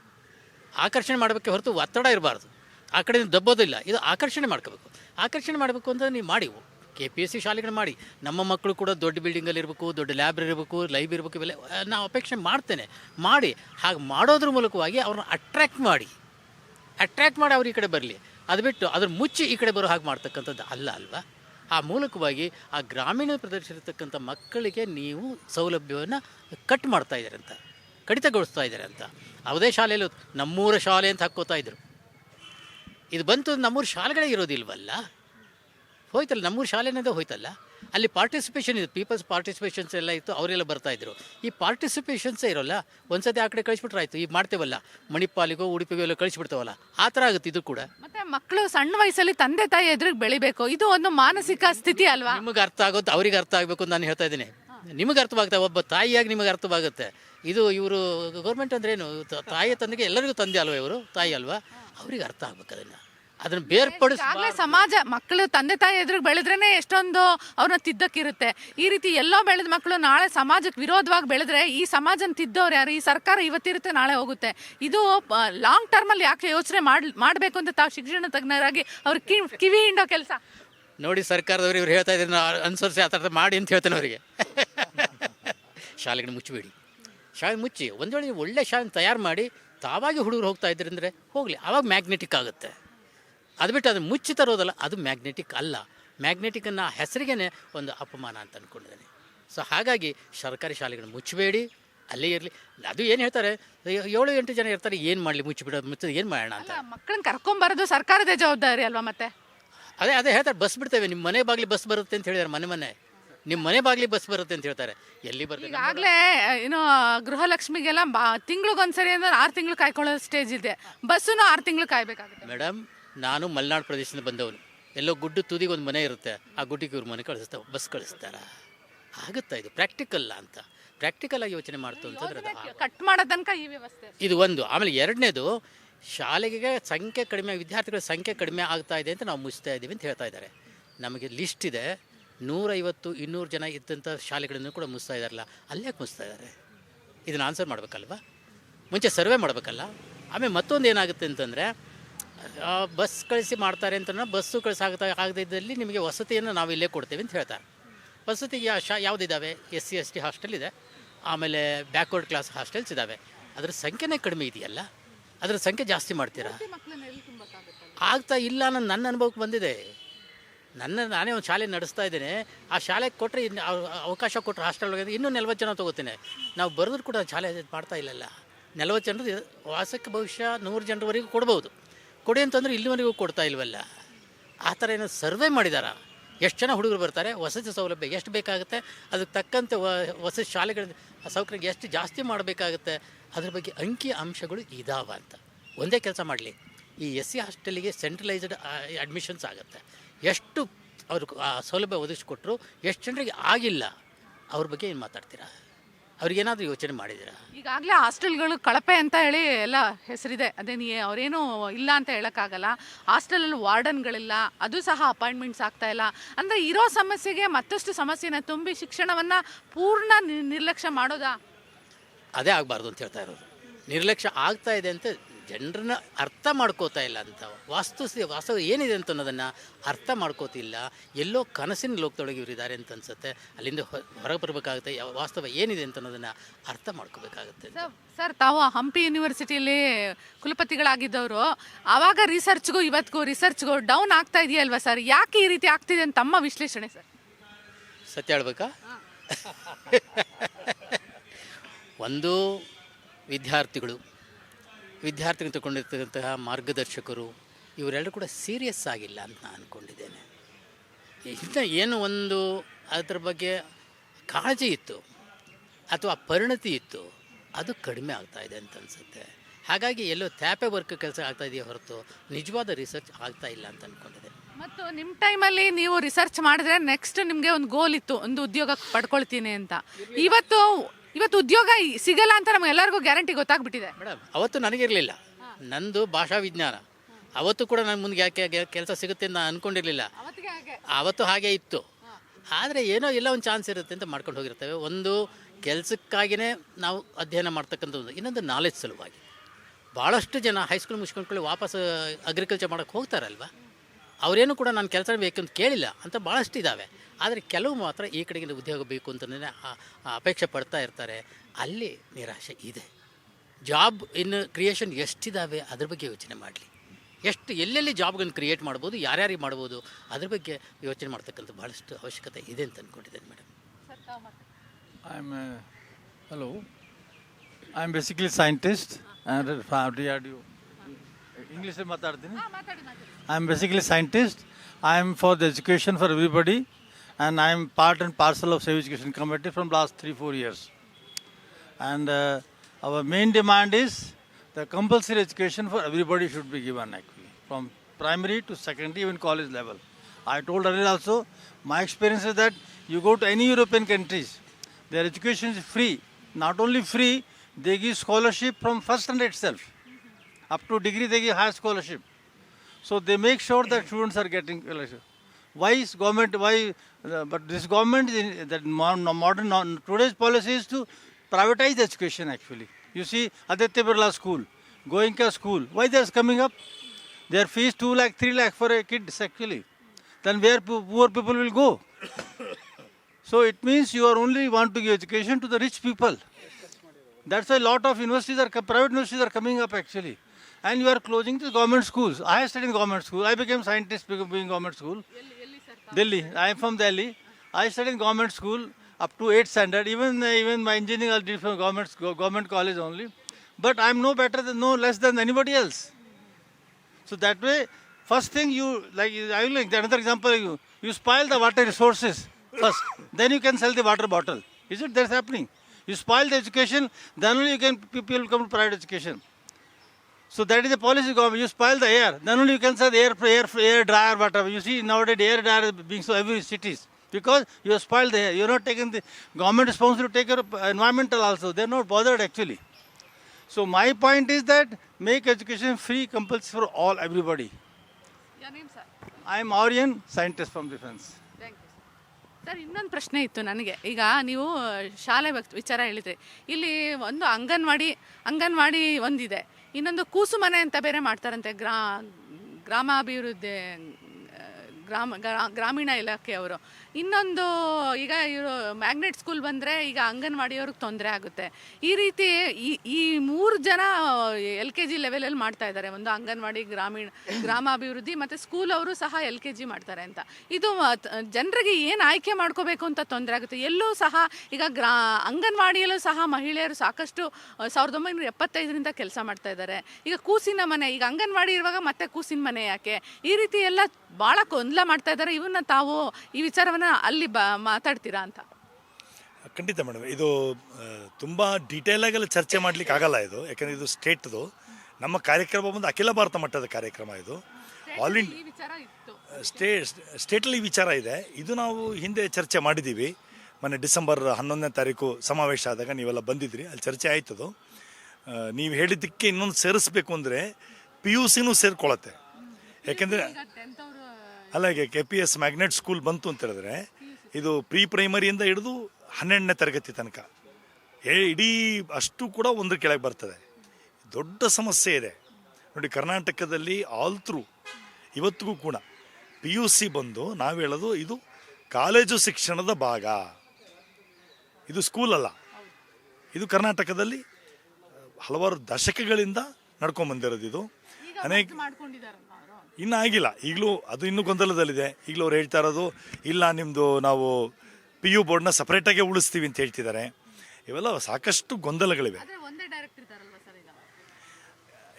ಆಕರ್ಷಣೆ ಮಾಡಬೇಕೆ ಹೊರತು ಒತ್ತಡ ಇರಬಾರ್ದು. ಆ ಕಡೆಯಿಂದ ದಬ್ಬೋದಿಲ್ಲ. ಇದು ಆಕರ್ಷಣೆ ಮಾಡ್ಕೋಬೇಕು. ಆಕರ್ಷಣೆ ಮಾಡಬೇಕು ಅಂತ ನೀವು ಮಾಡಿ. ಕೆ ಪಿ ಎಸ್ ಸಿ ಶಾಲೆಗಳು ಮಾಡಿ. ನಮ್ಮ ಮಕ್ಕಳು ಕೂಡ ದೊಡ್ಡ ಬಿಲ್ಡಿಂಗಲ್ಲಿ ಇರಬೇಕು, ದೊಡ್ಡ ಲ್ಯಾಬ್ರರಿ ಇರಬೇಕು ಲೈಬ್ ಇರಬೇಕು, ಇವೆಲ್ಲ ನಾವು ಅಪೇಕ್ಷೆ ಮಾಡ್ತೇನೆ. ಮಾಡಿ, ಹಾಗೆ ಮಾಡೋದ್ರ ಮೂಲಕವಾಗಿ ಅವ್ರನ್ನ ಅಟ್ರ್ಯಾಕ್ಟ್ ಮಾಡಿ. ಅಟ್ರ್ಯಾಕ್ಟ್ ಮಾಡಿ ಅವ್ರು ಈ ಕಡೆ ಬರಲಿ. ಅದು ಬಿಟ್ಟು ಅದ್ರ ಮುಚ್ಚಿ ಈ ಕಡೆ ಬರೋ ಹಾಗೆ ಮಾಡ್ತಕ್ಕಂಥದ್ದು ಅಲ್ಲ ಅಲ್ವಾ? ಆ ಮೂಲಕವಾಗಿ ಆ ಗ್ರಾಮೀಣ ಪ್ರದೇಶದಲ್ಲಿರ್ತಕ್ಕಂಥ ಮಕ್ಕಳಿಗೆ ನೀವು ಸೌಲಭ್ಯವನ್ನು ಕಟ್ ಮಾಡ್ತಾ ಇದ್ದಾರೆ ಅಂತ, ಕಡಿತಗೊಳಿಸ್ತಾ ಇದ್ದಾರೆ ಅಂತ. ಯಾವುದೇ ಶಾಲೆಯಲ್ಲೂ ನಮ್ಮೂರ ಶಾಲೆ ಅಂತ ಹಾಕ್ಕೋತಾ ಇದ್ರು. ಇದು ಬಂತು ನಮ್ಮೂರು ಶಾಲೆಗಳೇ ಇರೋದಿಲ್ವಲ್ಲ? ಹೋಯ್ತಲ್ಲ ನಮ್ಮೂರು ಶಾಲೆನೇ ಹೋಯ್ತಲ್ಲ. ಅಲ್ಲಿ ಪಾರ್ಟಿಸಿಪೇಷನ್ ಇದೆ ಪೀಪಲ್ಸ್ ಪಾರ್ಟಿಸಿಪೇಷನ್ಸ್ ಎಲ್ಲ ಇತ್ತು ಅವರೆಲ್ಲ ಬರ್ತಾ ಇದ್ರು. ಈ ಪಾರ್ಟಿಸಿಪೇಷನ್ಸೇ ಇರೋಲ್ಲ ಒಂದ್ಸತಿ ಆ ಕಡೆ ಕಳಿಸ್ಬಿಟ್ರೆ ಆಯ್ತು ಈಗ ಮಾಡ್ತೇವಲ್ಲ. ಮಣಿಪಾಲಿಗೋ ಉಡುಪಿಗೋ ಎಲ್ಲ ಕಳಿಸ್ಬಿಡ್ತಾವಲ್ಲ ಆ ಥರ ಆಗುತ್ತೆ ಇದು ಕೂಡ. ಮತ್ತೆ ಮಕ್ಕಳು ಸಣ್ಣ ವಯಸ್ಸಲ್ಲಿ ತಂದೆ ತಾಯಿ ಎದುರಿಗೆ ಬೆಳಿಬೇಕು ಇದು ಒಂದು ಮಾನಸಿಕ ಸ್ಥಿತಿ ಅಲ್ವಾ? ನಿಮಗೆ ಅರ್ಥ ಆಗುತ್ತೆ ಅವ್ರಿಗೆ ಅರ್ಥ ಆಗಬೇಕು ಅಂತ ನಾನು ಹೇಳ್ತಾ ಇದ್ದೀನಿ. ನಿಮಗೆ ಅರ್ಥವಾಗುತ್ತೆ ಒಬ್ಬ ತಾಯಿಯಾಗಿ ನಿಮಗೆ ಅರ್ಥವಾಗುತ್ತೆ. ಇದು ಇವರು ಗೌರ್ಮೆಂಟ್ ಅಂದ್ರೆ ಏನು ತ- ತಾಯಿಯ ತಂದೆಗೆ ಎಲ್ಲರಿಗೂ ತಂದೆ ಅಲ್ವಾ ಇವರು? ತಾಯಿ ಅಲ್ವಾ? ಅವ್ರಿಗೆ ಅರ್ಥ ಆಗ್ಬೇಕು ಅದನ್ನು. ಅದನ್ನು ಬೇರ್ಪಡಿಸ್ ಈಗಾಗಲೇ ಸಮಾಜ ಮಕ್ಕಳು ತಂದೆ ತಾಯಿ ಎದುರು ಬೆಳೆದ್ರೇನೆ ಎಷ್ಟೊಂದು ಅವ್ರನ್ನ ತಿದ್ದಕ್ಕಿರುತ್ತೆ. ಈ ರೀತಿ ಎಲ್ಲೋ ಬೆಳೆದ ಮಕ್ಕಳು ನಾಳೆ ಸಮಾಜಕ್ಕೆ ವಿರೋಧವಾಗಿ ಬೆಳೆದ್ರೆ ಈ ಸಮಾಜನ ತಿದ್ದವ್ರು ಯಾರು? ಈ ಸರ್ಕಾರ ಇವತ್ತಿರುತ್ತೆ ನಾಳೆ ಹೋಗುತ್ತೆ. ಇದು ಲಾಂಗ್ ಟರ್ಮಲ್ಲಿ ಯಾಕೆ ಯೋಚನೆ ಮಾಡ್ ಮಾಡಬೇಕು ಅಂತ ತಾವು ಶಿಕ್ಷಣ ತಜ್ಞರಾಗಿ ಅವ್ರ ಕಿ ಕಿವಿ ಹಿಂಡೋ ಕೆಲಸ. ನೋಡಿ ಸರ್ಕಾರದವ್ರು ಇವ್ರು ಹೇಳ್ತಾ ಇದ್ದಾರೆ ಅನುಸರಿಸಿ ಆ ಥರದ ಮಾಡಿ ಅಂತ ಹೇಳ್ತಾನೆ ಅವರಿಗೆ. ಶಾಲೆಗಳನ್ನ ಮುಚ್ಚಬೇಡಿ. ಶಾಲೆ ಮುಚ್ಚಿ ಒಂದು ವೇಳೆ ಒಳ್ಳೆ ಶಾಲೆ ತಯಾರು ಮಾಡಿ ತಾವಾಗಿ ಹುಡುಗರು ಹೋಗ್ತಾ ಇದ್ದಾರೆ ಅಂದರೆ ಹೋಗಲಿ. ಆವಾಗ ಮ್ಯಾಗ್ನೆಟಿಕ್ ಆಗುತ್ತೆ. ಅದು ಬಿಟ್ಟು ಅದು ಮುಚ್ಚಿ ತರೋದಲ್ಲ ಅದು ಮ್ಯಾಗ್ನೆಟಿಕ್ ಅಲ್ಲ. ಮ್ಯಾಗ್ನೆಟಿಕನ್ನು ಹೆಸರಿಗೇ ಒಂದು ಅಪಮಾನ ಅಂತ ಅಂದ್ಕೊಂಡಿದ್ದೇನೆ ಸೊ ಹಾಗಾಗಿ ಸರ್ಕಾರಿ ಶಾಲೆಗಳನ್ನ ಮುಚ್ಚಬೇಡಿ ಅಲ್ಲೇ ಇರಲಿ. ಅದು ಏನು ಹೇಳ್ತಾರೆ ಏಳು ಎಂಟು ಜನ ಇರ್ತಾರೆ ಏನು ಮಾಡಲಿ ಮುಚ್ಚಿಬಿಡೋದು ಮುಚ್ಚೋದು ಏನು ಮಾಡೋಣ ಅಂತ? ಮಕ್ಕಳನ್ನ ಕರ್ಕೊಂಬರೋದು ಸರ್ಕಾರದ ಜವಾಬ್ದಾರಿ ಅಲ್ವಾ ಮತ್ತೆ? ಅದೇ ಅದೇ ಹೇಳ್ತಾರೆ ಬಸ್ ಬಿಡ್ತೇವೆ ನಿಮ್ಮ ಮನೆ ಬಾಗಿಲಿ ಬಸ್ ಬರುತ್ತೆ ಅಂತ ಹೇಳಿದ್ದಾರೆ ಮನೆ ಮನೆ. ನಿಮ್ಮ ಮನೆ ಬಾಗಿಲಿ ಬಸ್ ಬರುತ್ತೆ ಅಂತ ಹೇಳ್ತಾರೆ. ಎಲ್ಲಿ ಬರ್ತೀವಿ ಆಗಲೇ ಏನು ಗೃಹಲಕ್ಷ್ಮಿಗೆಲ್ಲ ಬಾ ತಿಂಗ್ಳಿಗೊಂದ್ಸರಿ ಅಂದ್ರೆ ಆರು ತಿಂಗಳು ಕಾಯ್ಕೊಳ್ಳೋ ಸ್ಟೇಜ್ ಇದೆ. ಬಸ್ಸು ಆರು ತಿಂಗಳು ಕಾಯ್ಬೇಕಾಗುತ್ತೆ. ಮೇಡಮ್ ನಾನು ಮಲೆನಾಡು ಪ್ರದೇಶದಿಂದ ಬಂದವನು. ಎಲ್ಲೋ ಗುಡ್ಡು ತುದಿಗೆ ಒಂದು ಮನೆ ಇರುತ್ತೆ. ಆ ಗುಡ್ಡಿಗೆ ಇವ್ರ ಮನೆ ಕಳಿಸ್ತಾವೆ. ಬಸ್ ಕಳಿಸ್ತಾರ. ಆಗುತ್ತಾ ಇದು? ಪ್ರಾಕ್ಟಿಕಲ್ ಅಂತ. ಪ್ರಾಕ್ಟಿಕಲ್ ಆಗಿ ಯೋಚನೆ ಮಾಡ್ತು ಅಂತಂದ್ರೆ ಅದು ಕಟ್ ಮಾಡೋ ತನಕ ಈ ವ್ಯವಸ್ಥೆ ಇದು ಒಂದು. ಆಮೇಲೆ ಎರಡನೇದು ಶಾಲೆಗೆ ಸಂಖ್ಯೆ ಕಡಿಮೆ ವಿದ್ಯಾರ್ಥಿಗಳ ಸಂಖ್ಯೆ ಕಡಿಮೆ ಆಗ್ತಾ ಇದೆ ಅಂತ ನಾವು ಮುಚ್ತಾ ಇದ್ದೀವಿ ಅಂತ ಹೇಳ್ತಾ ಇದ್ದಾರೆ. ನಮಗೆ ಲಿಸ್ಟ್ ಇದೆ. ನೂರೈವತ್ತು ಇನ್ನೂರು ಜನ ಇದ್ದಂಥ ಶಾಲೆಗಳನ್ನು ಕೂಡ ಮುಚ್ತಾ ಇದ್ದಾರಲ್ಲ ಅಲ್ಲೇ ಮುಚ್ತಾ ಇದ್ದಾರೆ ಇದನ್ನು ಆನ್ಸರ್ ಮಾಡಬೇಕಲ್ವಾ? ಮುಂಚೆ ಸರ್ವೆ ಮಾಡಬೇಕಲ್ಲ? ಆಮೇಲೆ ಮತ್ತೊಂದು ಏನಾಗುತ್ತೆ ಅಂತಂದರೆ ಬಸ್ ಕಳಿಸಿ ಮಾಡ್ತಾರೆ ಅಂತ ಬಸ್ಸು ಕಳಿಸಾಗ್ತಾ ಆಗದಿದ್ದಲ್ಲಿ ನಿಮಗೆ ವಸತಿಯನ್ನು ನಾವು ಇಲ್ಲೇ ಕೊಡ್ತೇವೆ ಅಂತ ಹೇಳ್ತಾರೆ. ವಸತಿಗೆ ಯಾ ಶಾ ಯಾವುದಿದ್ದಾವೆ S C S T hostel ಇದೆ. ಆಮೇಲೆ ಬ್ಯಾಕ್ವರ್ಡ್ ಕ್ಲಾಸ್ ಹಾಸ್ಟೆಲ್ಸ್ ಇದ್ದಾವೆ ಅದ್ರ ಸಂಖ್ಯೆನೇ ಕಡಿಮೆ ಇದೆಯಲ್ಲ? ಅದ್ರ ಸಂಖ್ಯೆ ಜಾಸ್ತಿ ಮಾಡ್ತೀರಾ? ಆಗ್ತಾ ಇಲ್ಲ ಅನ್ನೋದು ನನ್ನ ಅನುಭವಕ್ಕೆ ಬಂದಿದೆ. ನನ್ನ ನಾನೇ ಒಂದು ಶಾಲೆ ನಡೆಸ್ತಾ ಇದ್ದೇನೆ. ಆ ಶಾಲೆಗೆ ಕೊಟ್ಟರೆ ಇನ್ನು ಅವ- ಅವಕಾಶ ಕೊಟ್ಟರೆ ಹಾಸ್ಟೆಲ್ ಒಳಗೆ ಇನ್ನೂ ನಲ್ವತ್ತು ಜನ ತೊಗೋತೇನೆ. ನಾವು ಬರೆದ್ರು ಕೂಡ ಶಾಲೆ ಮಾಡ್ತಾ ಇಲ್ಲಲ್ಲ. ನಲ್ವತ್ತು ಜನರು ವಾಸಕ್ಕೆ ಬಹುಶಃ ನೂರು ಜನರವರೆಗೂ ಕೊಡ್ಬೋದು. ಕೊಡಿ ಅಂತಂದರೆ ಇಲ್ಲಿವರೆಗೂ ಕೊಡ್ತಾ ಇಲ್ವಲ್ಲ? ಆ ಥರ ಏನೋ ಸರ್ವೆ ಮಾಡಿದಾರ. ಎಷ್ಟು ಜನ ಹುಡುಗರು ಬರ್ತಾರೆ? ವಸತಿ ಸೌಲಭ್ಯ ಎಷ್ಟು ಬೇಕಾಗುತ್ತೆ? ಅದಕ್ಕೆ ತಕ್ಕಂತೆ ವಸತಿ ಶಾಲೆಗಳ ಸೌಕರ್ಯ ಎಷ್ಟು ಜಾಸ್ತಿ ಮಾಡಬೇಕಾಗುತ್ತೆ? ಅದ್ರ ಬಗ್ಗೆ ಅಂಕಿ ಅಂಶಗಳು ಇದಾವ ಅಂತ. ಒಂದೇ ಕೆಲಸ ಮಾಡಲಿ. ಈ ಎಸ್ ಸಿ ಹಾಸ್ಟೆಲಿಗೆ ಸೆಂಟ್ರಲೈಸ್ಡ್ ಅಡ್ಮಿಷನ್ಸ್ ಆಗುತ್ತೆ. ಎಷ್ಟು ಅವ್ರಿಗೆ ಸೌಲಭ್ಯ ಒದಗಿಸ್ಕೊಟ್ರು, ಎಷ್ಟು ಜನರಿಗೆ ಆಗಿಲ್ಲ? ಅವ್ರ ಬಗ್ಗೆ ಏನು ಮಾತಾಡ್ತೀರಾ? ಅವ್ರಿಗೇನಾದರೂ ಯೋಚನೆ ಮಾಡಿದ್ದೀರಾ? ಈಗಾಗಲೇ ಹಾಸ್ಟೆಲ್ಗಳು ಕಳಪೆ ಅಂತ ಹೇಳಿ ಎಲ್ಲ ಹೆಸರಿದೆ. ಅದೇ ನೀ ಅವರೇನು ಇಲ್ಲ ಅಂತ ಹೇಳೋಕ್ಕಾಗಲ್ಲ. ಹಾಸ್ಟೆಲಲ್ಲಿ ವಾರ್ಡನ್ಗಳಿಲ್ಲ ಅದು ಸಹ ಅಪಾಯಿಂಟ್ಮೆಂಟ್ಸ್ ಆಗ್ತಾ ಇಲ್ಲ. ಅಂದರೆ ಇರೋ ಸಮಸ್ಯೆಗೆ ಮತ್ತಷ್ಟು ಸಮಸ್ಯೆನ ತುಂಬಿ ಶಿಕ್ಷಣವನ್ನು ಪೂರ್ಣ ನಿರ್ಲಕ್ಷ್ಯ ಮಾಡೋದಾ? ಅದೇ ಆಗಬಾರ್ದು ಅಂತ ಹೇಳ್ತಾ ಇರೋದು. ನಿರ್ಲಕ್ಷ್ಯ ಆಗ್ತಾ ಇದೆ ಅಂತ ಜನರನ್ನ ಅರ್ಥ ಮಾಡ್ಕೋತಾ ಇಲ್ಲ ಅಂತ. ವಾಸ್ತು ವಾಸ್ತವ ಏನಿದೆ ಅಂತ ಅನ್ನೋದನ್ನು ಅರ್ಥ ಮಾಡ್ಕೋತಿಲ್ಲ. ಎಲ್ಲೋ ಕನಸಿನ ಲೋಕದೊಳಗೆ ಇವರಿದ್ದಾರೆ ಅಂತ ಅನ್ಸುತ್ತೆ. ಅಲ್ಲಿಂದ ಹೊರಗೆ ಬರಬೇಕಾಗುತ್ತೆ. ಯಾವ ವಾಸ್ತವ ಏನಿದೆ ಅಂತ ಅನ್ನೋದನ್ನು ಅರ್ಥ ಮಾಡ್ಕೋಬೇಕಾಗುತ್ತೆ ಸರ್ ಸರ್ ತಾವು ಹಂಪಿ ಯೂನಿವರ್ಸಿಟಿಯಲ್ಲಿ ಕುಲಪತಿಗಳಾಗಿದ್ದವರು. ಆವಾಗ ರಿಸರ್ಚ್ಗೂ ಇವತ್ತಿಗೂ ರಿಸರ್ಚ್ಗೂ ಡೌನ್ ಆಗ್ತಾ ಇದೆಯಲ್ವಾ ಸರ್? ಯಾಕೆ ಈ ರೀತಿ ಆಗ್ತಿದೆ ಅಂತ ತಮ್ಮ ವಿಶ್ಲೇಷಣೆ ಸರ್? ಸತ್ಯ ಹೇಳ್ಬೇಕಾ? ಒಂದು ವಿದ್ಯಾರ್ಥಿಗಳು ವಿದ್ಯಾರ್ಥಿಗಳು ತಗೊಂಡಿರ್ತಕ್ಕಂತಹ ಮಾರ್ಗದರ್ಶಕರು ಇವರೆಲ್ಲರೂ ಕೂಡ ಸೀರಿಯಸ್ ಆಗಿಲ್ಲ ಅಂತ ನಾನು ಅಂದ್ಕೊಂಡಿದ್ದೇನೆ ಇಂಥ ಏನು ಒಂದು ಅದರ ಬಗ್ಗೆ ಕಾಳಜಿ ಇತ್ತು ಅಥವಾ ಪರಿಣತಿ ಇತ್ತು ಅದು ಕಡಿಮೆ ಆಗ್ತಾ ಇದೆ ಅಂತ ಅನಿಸುತ್ತೆ. ಹಾಗಾಗಿ ಎಲ್ಲೋ ತ್ಯಾಪೆ ವರ್ಕ್ ಕೆಲಸ ಆಗ್ತಾ ಇದೆಯೇ ಹೊರತು ನಿಜವಾದ ರಿಸರ್ಚ್ ಆಗ್ತಾ ಇಲ್ಲ ಅಂತ ಅಂದ್ಕೊಂಡಿದೆ ಮತ್ತು ನಿಮ್ಮ ಟೈಮಲ್ಲಿ ನೀವು ರಿಸರ್ಚ್ ಮಾಡಿದ್ರೆ ನೆಕ್ಸ್ಟ್ ನಿಮಗೆ ಒಂದು ಗೋಲ್ ಇತ್ತು ಒಂದು ಉದ್ಯೋಗ ಪಡ್ಕೊಳ್ತೀನಿ ಅಂತ. ಇವತ್ತು ಇವತ್ತು ಉದ್ಯೋಗ ಸಿಗಲ್ಲ ಅಂತ ನಮ್ಗೆ ಎಲ್ಲರಿಗೂ ಗ್ಯಾರಂಟಿ ಗೊತ್ತಾಗ್ಬಿಟ್ಟಿದೆ. ಮೇಡಮ್ ಅವತ್ತು ನನಗಿರಲಿಲ್ಲ. ನಂದು ಭಾಷಾ ವಿಜ್ಞಾನ. ಅವತ್ತು ಕೂಡ ನಾನು ಮುಂದೆ ಯಾಕೆ ಕೆಲಸ ಸಿಗುತ್ತೆ ಅಂತ ನಾನು ಅಂದ್ಕೊಂಡಿರಲಿಲ್ಲ ಅವತ್ತಿಗೆ ಹಾಗೆ. ಆವತ್ತು ಹಾಗೆ ಇತ್ತು. ಆದರೆ ಏನೋ ಇಲ್ಲ ಒಂದು ಚಾನ್ಸ್ ಇರುತ್ತೆ ಅಂತ ಮಾಡ್ಕೊಂಡು ಹೋಗಿರ್ತೇವೆ. ಒಂದು ಕೆಲಸಕ್ಕಾಗಿಯೇ ನಾವು ಅಧ್ಯಯನ ಮಾಡ್ತಕ್ಕಂಥದ್ದು ಇನ್ನೊಂದು ನಾಲೆಜ್ ಸಲುವಾಗಿ. ಭಾಳಷ್ಟು ಜನ ಹೈಸ್ಕೂಲ್ ಮುಗಿಸ್ಕೊಂಡ್ಕೊಳ್ಳಿ ವಾಪಸ್ ಅಗ್ರಿಕಲ್ಚರ್ ಮಾಡೋಕ್ಕೆ ಹೋಗ್ತಾರಲ್ವ? ಅವರೇನು ಕೂಡ ನಾನು ಕೆಲಸ ಬೇಕಂತ ಅಂತ ಕೇಳಿಲ್ಲ ಅಂತ ಭಾಳಷ್ಟು ಇದ್ದಾವೆ ಆದರೆ ಕೆಲವು ಮಾತ್ರ ಈ ಕಡೆಗಿಂದ ಉದ್ಯೋಗ ಬೇಕು ಅಂತಲೇ ಅಪೇಕ್ಷೆ ಪಡ್ತಾ ಇರ್ತಾರೆ. ಅಲ್ಲಿ ನಿರಾಶೆ ಇದೆ. ಜಾಬ್ ಇನ್ನು ಕ್ರಿಯೇಷನ್ ಎಷ್ಟಿದ್ದಾವೆ ಅದ್ರ ಬಗ್ಗೆ ಯೋಚನೆ ಮಾಡಲಿ. ಎಷ್ಟು ಎಲ್ಲೆಲ್ಲಿ ಜಾಬ್ಗಳನ್ನು ಕ್ರಿಯೇಟ್ ಮಾಡ್ಬೋದು ಯಾರ್ಯಾರಿಗೆ ಮಾಡ್ಬೋದು ಅದ್ರ ಬಗ್ಗೆ ಯೋಚನೆ ಮಾಡ್ತಕ್ಕಂಥ ಭಾಳಷ್ಟು ಅವಶ್ಯಕತೆ ಇದೆ ಅಂತ ಅಂದ್ಕೊಂಡಿದ್ದೇನೆ madam. I am hello I am basically scientist. English में ಮಾತಾಡ್ತೀನಿ? I am basically scientist I am for the education for everybody, and I am part and parcel of Civic Education Committee from last three four years. And uh, our main demand is the compulsory education for everybody should be given actually, from primary to secondary, even college level. I told earlier also, my experience is that you go to any European countries, their education is free. Not only free, they give scholarship from first standard itself. Up to degree, they give high scholarship. So they make sure that students are getting scholarship. Why is government? Why? Uh, but this government, that mo- modern today's policy is to privatize education. Actually, you see Aditya Birla School, Goenka School. Why are coming up? Their fees two lakh, three lakh for a kid actually. Then where po- poor people will go? So it means you are only want to give education to the rich people. That's why a lot of universities are private universities are coming up actually, and you are closing the government schools. I studied in government school. I became scientist being government school. Delhi. I am from Delhi. I studied in government school up to 8th standard. Even even my engineering I did from government government college only. But I am no better than no less than anybody else. So that way, first thing you like I will like another example you you spoil the water resources first, then you can sell the water bottle. Is it that's happening? You spoil the education, then only you can people come to private education. So that is the policy government. You spoil the air, then only you can say the air, air, air dryer, whatever. You see nowadays air dryer is being so every cities because you have spoiled the air. You are not taking the government responsibility to take care of environmental also. They are not bothered actually. So my point is that make education free, compulsory for all, everybody. Your name, sir? I am Aryan, scientist from defense. Sir ಇನ್ನೊಂದು ಪ್ರಶ್ನೆ ಇತ್ತು ನನಗೆ ಈಗ ನೀವು ಶಾಲೆ ವಿಚಾರ ಹೇಳಿದ್ರಿ ಇಲ್ಲಿ ಒಂದು ಅಂಗನವಾಡಿ ಅಂಗನವಾಡಿ ಒಂದಿದೆ ಇನ್ನೊಂದು ಕೂಸು ಮನೆ ಅಂತ ಬೇರೆ ಮಾಡ್ತಾರಂತೆ ಗ್ರಾ ಗ್ರಾಮಾಭಿವೃದ್ಧಿ ಗ್ರಾಮ ಗ್ರಾ- ಗ್ರಾಮೀಣ ಇಲಾಖೆಯವರು. ಇನ್ನೊಂದು ಈಗ ಇವರು ಮ್ಯಾಗ್ನೆಟ್ ಸ್ಕೂಲ್ ಬಂದರೆ ಈಗ ಅಂಗನವಾಡಿಯವ್ರಿಗೆ ತೊಂದರೆ ಆಗುತ್ತೆ. ಈ ರೀತಿ ಈ ಮೂರು ಜನ ಎಲ್ ಕೆ ಜಿ ಲೆವೆಲಲ್ಲಿ ಮಾಡ್ತಾ ಇದ್ದಾರೆ. ಒಂದು ಅಂಗನವಾಡಿ, ಗ್ರಾಮೀಣ, ಗ್ರಾಮಾಭಿವೃದ್ಧಿ ಮತ್ತು ಸ್ಕೂಲ್ ಅವರು ಸಹ ಎಲ್ ಕೆ ಜಿ ಮಾಡ್ತಾರೆ ಅಂತ. ಇದು ಜನರಿಗೆ ಏನು ಆಯ್ಕೆ ಮಾಡ್ಕೋಬೇಕು ಅಂತ ತೊಂದರೆ ಆಗುತ್ತೆ? ಎಲ್ಲೂ ಸಹ ಈಗ ಗ್ರಾ, ಅಂಗನವಾಡಿಯಲ್ಲೂ ಸಹ ಮಹಿಳೆಯರು ಸಾಕಷ್ಟು ಸಾವಿರದ ಒಂಬೈನೂರ ಎಪ್ಪತ್ತೈದರಿಂದ ಕೆಲಸ ಮಾಡ್ತಾ ಇದ್ದಾರೆ. ಈಗ ಕೂಸಿನ ಮನೆ, ಈಗ ಅಂಗನವಾಡಿ ಇರುವಾಗ ಮತ್ತೆ ಕೂಸಿನ ಮನೆ ಯಾಕೆ? ಈ ರೀತಿ ಎಲ್ಲ ಭಾಳ ಕೊಂದಲ ಮಾಡ್ತಾ ಇದ್ದಾರೆ. ಇವನ್ನ ತಾವು ಈ ವಿಚಾರವನ್ನ ಅಲ್ಲಿ ಬ ಮಾತಾಡ್ತೀರಾ ಅಂತ? ಖಂಡಿತ ಮೇಡಮ್. ಇದು ತುಂಬ ಡೀಟೇಲಾಗೆಲ್ಲ ಚರ್ಚೆ ಮಾಡ್ಲಿಕ್ಕೆ ಆಗಲ್ಲ ಇದು. ಯಾಕಂದರೆ ಇದು ಸ್ಟೇಟ್ದು. ನಮ್ಮ ಕಾರ್ಯಕ್ರಮ ಬಂದು ಅಖಿಲ ಭಾರತ ಮಟ್ಟದ ಕಾರ್ಯಕ್ರಮ ಇದು. ಆಲ್ ಇಂಡಿಯಾ ವಿಚಾರ ಸ್ಟೇ ಸ್ಟೇಟಲ್ಲಿ ವಿಚಾರ ಇದೆ. ಇದು ನಾವು ಹಿಂದೆ ಚರ್ಚೆ ಮಾಡಿದ್ದೀವಿ ಮೊನ್ನೆ ಡಿಸೆಂಬರ್ ಹನ್ನೊಂದನೇ ತಾರೀಕು ಸಮಾವೇಶ ಆದಾಗ ನೀವೆಲ್ಲ ಬಂದಿದ್ರಿ. ಅಲ್ಲಿ ಚರ್ಚೆ ಆಯ್ತದು ನೀವು ಹೇಳಿದ್ದಕ್ಕೆ ಇನ್ನೊಂದು ಸೇರಿಸ್ಬೇಕು ಅಂದರೆ ಪಿ ಯು ಸಿನೂ ಸೇರ್ಕೊಳತ್ತೆ. ಯಾಕೆಂದರೆ ಅಲ್ಲ ಈಗ K P S magnet school ಬಂತು ಅಂತ ಹೇಳಿದ್ರೆ ಇದು ಪ್ರೀ ಪ್ರೈಮರಿಯಿಂದ ಹಿಡಿದು ಹನ್ನೆರಡನೇ ತರಗತಿ ತನಕ. ಏ ಇಡೀ ಅಷ್ಟು ಕೂಡ ಒಂದು ಕೆಳಗೆ ಬರ್ತದೆ. ದೊಡ್ಡ ಸಮಸ್ಯೆ ಇದೆ. ನೋಡಿ ಕರ್ನಾಟಕದಲ್ಲಿ ಆಲ್ ಥ್ರೂ ಇವತ್ತಿಗೂ ಕೂಡ ಪಿ ಯು ಸಿ ಬಂದು ನಾವು ಹೇಳೋದು ಇದು ಕಾಲೇಜು ಶಿಕ್ಷಣದ ಭಾಗ. ಇದು ಸ್ಕೂಲ್ ಅಲ್ಲ. ಇದು ಕರ್ನಾಟಕದಲ್ಲಿ ಹಲವಾರು ದಶಕಗಳಿಂದ ನಡ್ಕೊಂಡ್ ಬಂದಿರೋದು ಇದು. ಅನೇಕ ಇನ್ನೂ ಆಗಿಲ್ಲ. ಈಗಲೂ ಅದು ಇನ್ನೂ ಗೊಂದಲದಲ್ಲಿದೆ. ಈಗಲೂ ಅವ್ರು ಹೇಳ್ತಾ ಇರೋದು ಇಲ್ಲ ನಿಮ್ಮದು ನಾವು ಪಿ ಯು ಬೋರ್ಡ್ನ ಸಪ್ರೇಟಾಗೆ ಉಳಿಸ್ತೀವಿ ಅಂತ ಹೇಳ್ತಿದ್ದಾರೆ. ಇವೆಲ್ಲ ಸಾಕಷ್ಟು ಗೊಂದಲಗಳಿವೆ.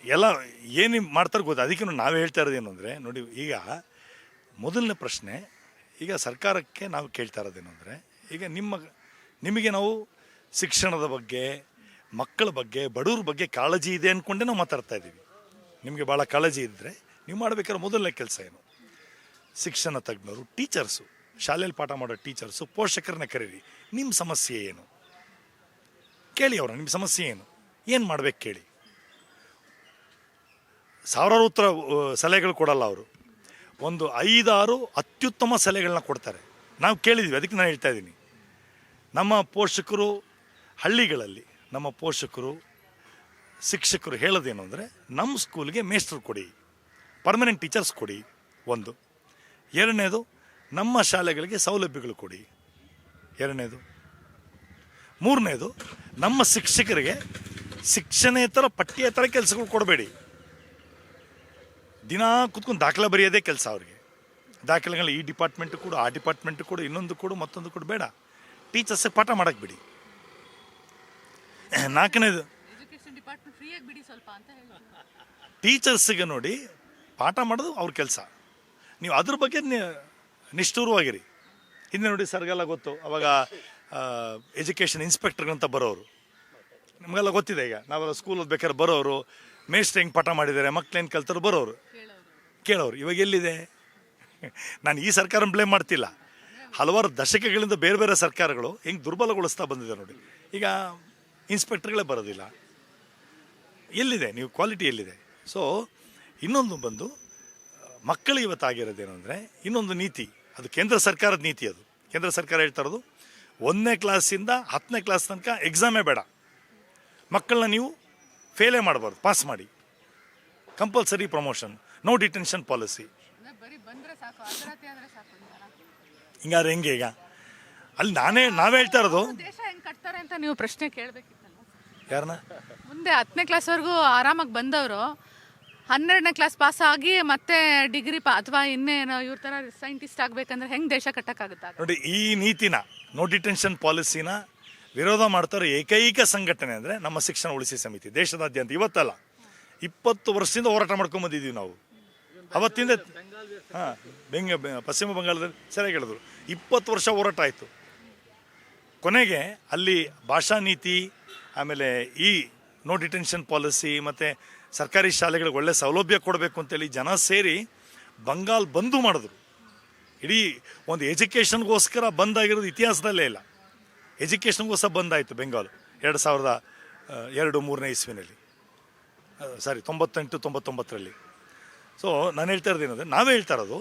ಎಲ್ಲ ಏನು ಮಾಡ್ತಾರೆ ಗೊತ್ತಾ? ಅದಕ್ಕೆ ನಾವು ಹೇಳ್ತಾ ಇರೋದೇನು ಅಂದರೆ ನೋಡಿ ಈಗ ಮೊದಲನೇ ಪ್ರಶ್ನೆ ಈಗ ಸರ್ಕಾರಕ್ಕೆ ನಾವು ಕೇಳ್ತಾ ಇರೋದೇನು ಅಂದರೆ ಈಗ ನಿಮ್ಮ ನಿಮಗೆ ನಾವು ಶಿಕ್ಷಣದ ಬಗ್ಗೆ ಮಕ್ಕಳ ಬಗ್ಗೆ ಬಡವ್ರ ಬಗ್ಗೆ ಕಾಳಜಿ ಇದೆ ಅಂದ್ಕೊಂಡೇ ನಾವು ಮಾತಾಡ್ತಾ ಇದ್ದೀವಿ. ನಿಮಗೆ ಭಾಳ ಕಾಳಜಿ ಇದ್ದರೆ ನೀವು ಮಾಡಬೇಕಾದ್ರೆ ಮೊದಲನೇ ಕೆಲಸ ಏನು? ಶಿಕ್ಷಣ ತಜ್ಞರು ಟೀಚರ್ಸು ಶಾಲೆಯಲ್ಲಿ ಪಾಠ ಮಾಡೋ ಟೀಚರ್ಸು ಪೋಷಕರನ್ನ ಕರೀರಿ. ನಿಮ್ಮ ಸಮಸ್ಯೆ ಏನು? ಕೇಳಿ ಅವರು ನಿಮ್ಮ ಸಮಸ್ಯೆ ಏನು? ಏನು ಮಾಡ್ಬೇಕು ಕೇಳಿ? ಸಾವಿರಾರು ಉತ್ತರ ಸಲಹೆಗಳು ಕೊಡಲ್ಲ ಅವರು. ಒಂದು ಐದಾರು ಅತ್ಯುತ್ತಮ ಸಲಹೆಗಳನ್ನ ಕೊಡ್ತಾರೆ. ನಾವು ಕೇಳಿದ್ವಿ, ಅದಕ್ಕೆ ನಾನು ಹೇಳ್ತಾ ಇದ್ದೀನಿ. ನಮ್ಮ ಪೋಷಕರು ಹಳ್ಳಿಗಳಲ್ಲಿ, ನಮ್ಮ ಪೋಷಕರು, ಶಿಕ್ಷಕರು ಹೇಳೋದೇನು ಅಂದರೆ ನಮ್ಮ ಸ್ಕೂಲ್ಗೆ ಮೇಸ್ಟ್ರು ಕೊಡಿ. ಪರ್ಮನೆಂಟ್ ಟೀಚರ್ಸ್ ಕೊಡಿ ಒಂದು. ಎರಡನೇದು ನಮ್ಮ ಶಾಲೆಗಳಿಗೆ ಸೌಲಭ್ಯಗಳು ಕೊಡಿ. ಎರಡನೇದು. ಮೂರನೇದು ನಮ್ಮ ಶಿಕ್ಷಕರಿಗೆ ಶಿಕ್ಷಣೇತರ ಪಠ್ಯೇತರ ಕೆಲಸಗಳು ಕೊಡಬೇಡಿ. ದಿನ ಕುತ್ಕೊಂಡು ದಾಖಲೆ ಬರೆಯೋದೇ ಕೆಲಸ ಅವರಿಗೆ. ದಾಖಲೆಗಳು ಈ ಡಿಪಾರ್ಟ್ಮೆಂಟ್ ಕೂಡ ಆ ಡಿಪಾರ್ಟ್ಮೆಂಟ್ ಕೂಡ ಇನ್ನೊಂದು ಕೊಡು ಮತ್ತೊಂದು ಕೂಡ ಬೇಡ. ಟೀಚರ್ಸ್ ಪಾಠ ಮಾಡಕ್ಕೆ ಬಿಡಿ. ನಾಲ್ಕನೇದು. ಟೀಚರ್ಸ್ಗೆ ನೋಡಿ ಪಾಠ ಮಾಡೋದು ಅವ್ರ ಕೆಲಸ. ನೀವು ಅದ್ರ ಬಗ್ಗೆ ನಿಷ್ಠೂರವಾಗಿರಿ. ಹಿಂದೆ ನೋಡಿ ಸರ್ಗೆಲ್ಲ ಗೊತ್ತು, ಅವಾಗ ಎಜುಕೇಷನ್ ಇನ್ಸ್ಪೆಕ್ಟರ್ಗಂತ ಬರೋರು. ನಿಮಗೆಲ್ಲ ಗೊತ್ತಿದೆ ಈಗ, ನಾವೆಲ್ಲ ಸ್ಕೂಲ್ ಬೇಕಾದ್ರೆ ಬರೋರು, ಮೇಷ್ಟ್ರು ಹೆಂಗೆ ಪಾಠ ಮಾಡಿದ್ದಾರೆ ಮಕ್ಳೇನು ಕಲ್ತರು ಬರೋರು. ಕೇಳೋರು. ಇವಾಗ ಎಲ್ಲಿದೆ? ನಾನು ಈ ಸರ್ಕಾರ ಬ್ಲೇಮ್ ಮಾಡ್ತಿಲ್ಲ. ಹಲವಾರು ದಶಕಗಳಿಂದ ಬೇರೆ ಬೇರೆ ಸರ್ಕಾರಗಳು ಹೆಂಗೆ ದುರ್ಬಲಗೊಳಿಸ್ತಾ ಬಂದಿದೆ ನೋಡಿ. ಈಗ ಇನ್ಸ್ಪೆಕ್ಟರ್ಗಳೇ ಬರೋದಿಲ್ಲ. ಎಲ್ಲಿದೆ? ನೀವು ಕ್ವಾಲಿಟಿ ಎಲ್ಲಿದೆ? ಸೊ ಇನ್ನೊಂದು ಬಂದು ಮಕ್ಕಳು ಇವತ್ತಾಗಿರೋದೇನು ಅಂದರೆ ಇನ್ನೊಂದು ನೀತಿ. ಅದು ಕೇಂದ್ರ ಸರ್ಕಾರದ ನೀತಿ ಅದು. ಕೇಂದ್ರ ಸರ್ಕಾರ ಹೇಳ್ತಾ ಇರೋದು ಒಂದನೇ ಕ್ಲಾಸಿಂದ ಹತ್ತನೇ ಕ್ಲಾಸ್ ತನಕ ಎಕ್ಸಾಮೇ ಬೇಡ. ಮಕ್ಕಳನ್ನ ನೀವು ಫೇಲೇ ಮಾಡಬಾರ್ದು ಪಾಸ್ ಮಾಡಿ. Compulsory promotion no detention policy ಹಿಂಗಾದ್ರೆ ಹೆಂಗೆ ಈಗ? ಅಲ್ಲಿ ನಾನೇ ನಾವೇ ಹೇಳ್ತಾ ಇರೋದು. ಅಂತ ನೀವು ಪ್ರಶ್ನೆ ಕೇಳಬೇಕಿತ್ತಲ್ಲ. ಯಾರನ್ನ ಮುಂದೆ ಹತ್ತನೇ ಕ್ಲಾಸ್ವರೆಗೂ ಆರಾಮಾಗಿ ಬಂದವರು ಹನ್ನೆರಡನೇ ಕ್ಲಾಸ್ ಪಾಸ್ ಆಗಿ ಮತ್ತೆ ಡಿಗ್ರಿ ಅಥವಾ ಇನ್ನೇನು ಇವ್ರ ಥರ ಸೈಂಟಿಸ್ಟ್ ಆಗಬೇಕಂದ್ರೆ ಹೆಂಗೆ ದೇಶ ಕಟ್ಟಕ್ಕಾಗುತ್ತಾ? ನೋಡಿ, ಈ ನೀತಿನ ನೋ ಡಿಟೆನ್ಷನ್ ಪಾಲಿಸಿನ ವಿರೋಧ ಮಾಡ್ತಾರೋ ಏಕೈಕ ಸಂಘಟನೆ ಅಂದರೆ ನಮ್ಮ ಶಿಕ್ಷಣ ಉಳಿಸಿ ಸಮಿತಿ, ದೇಶದಾದ್ಯಂತ ಇವತ್ತಲ್ಲ. ಇಪ್ಪತ್ತು ವರ್ಷದಿಂದ ಹೋರಾಟ ಮಾಡ್ಕೊಂಡ್ ಬಂದಿದ್ದೀವಿ ನಾವು. ಅವತ್ತಿಂದ ಹಾಂ, ಬೆಂಗ ಪಶ್ಚಿಮ ಬಂಗಾಳದಲ್ಲಿ ಸರಿಯಾಗಿ ಹೇಳಿದ್ರು. ಇಪ್ಪತ್ತು ವರ್ಷ ಹೋರಾಟ ಆಯಿತು. ಕೊನೆಗೆ ಅಲ್ಲಿ ಭಾಷಾ ನೀತಿ, ಆಮೇಲೆ ಈ ನೋ ಡಿಟೆನ್ಷನ್ ಪಾಲಿಸಿ ಮತ್ತು ಸರ್ಕಾರಿ ಶಾಲೆಗಳಿಗೆ ಒಳ್ಳೆ ಸೌಲಭ್ಯ ಕೊಡಬೇಕು ಅಂತೇಳಿ ಜನ ಸೇರಿ ಬಂಗಾಲ್ ಬಂದು ಮಾಡಿದ್ರು. ಇಡೀ ಒಂದು ಎಜುಕೇಷನ್ಗೋಸ್ಕರ ಬಂದಾಗಿರೋದು ಇತಿಹಾಸದಲ್ಲೇ ಇಲ್ಲ. ಎಜುಕೇಷನ್ಗೋಸ್ಕರ ಬಂದಾಯಿತು ಬೆಂಗಾಲು ಎರಡು ಸಾವಿರದ ಎರಡು ಮೂರನೇ ಇಸ್ವಿನಲ್ಲಿ. ಸಾರಿ, ತೊಂಬತ್ತೆಂಟು, ತೊಂಬತ್ತೊಂಬತ್ತರಲ್ಲಿ. ಸೊ ನಾನು ಹೇಳ್ತಾ ಇರೋದು ಏನಂದರೆ, ನಾವೇ ಹೇಳ್ತಾ ಇರೋದು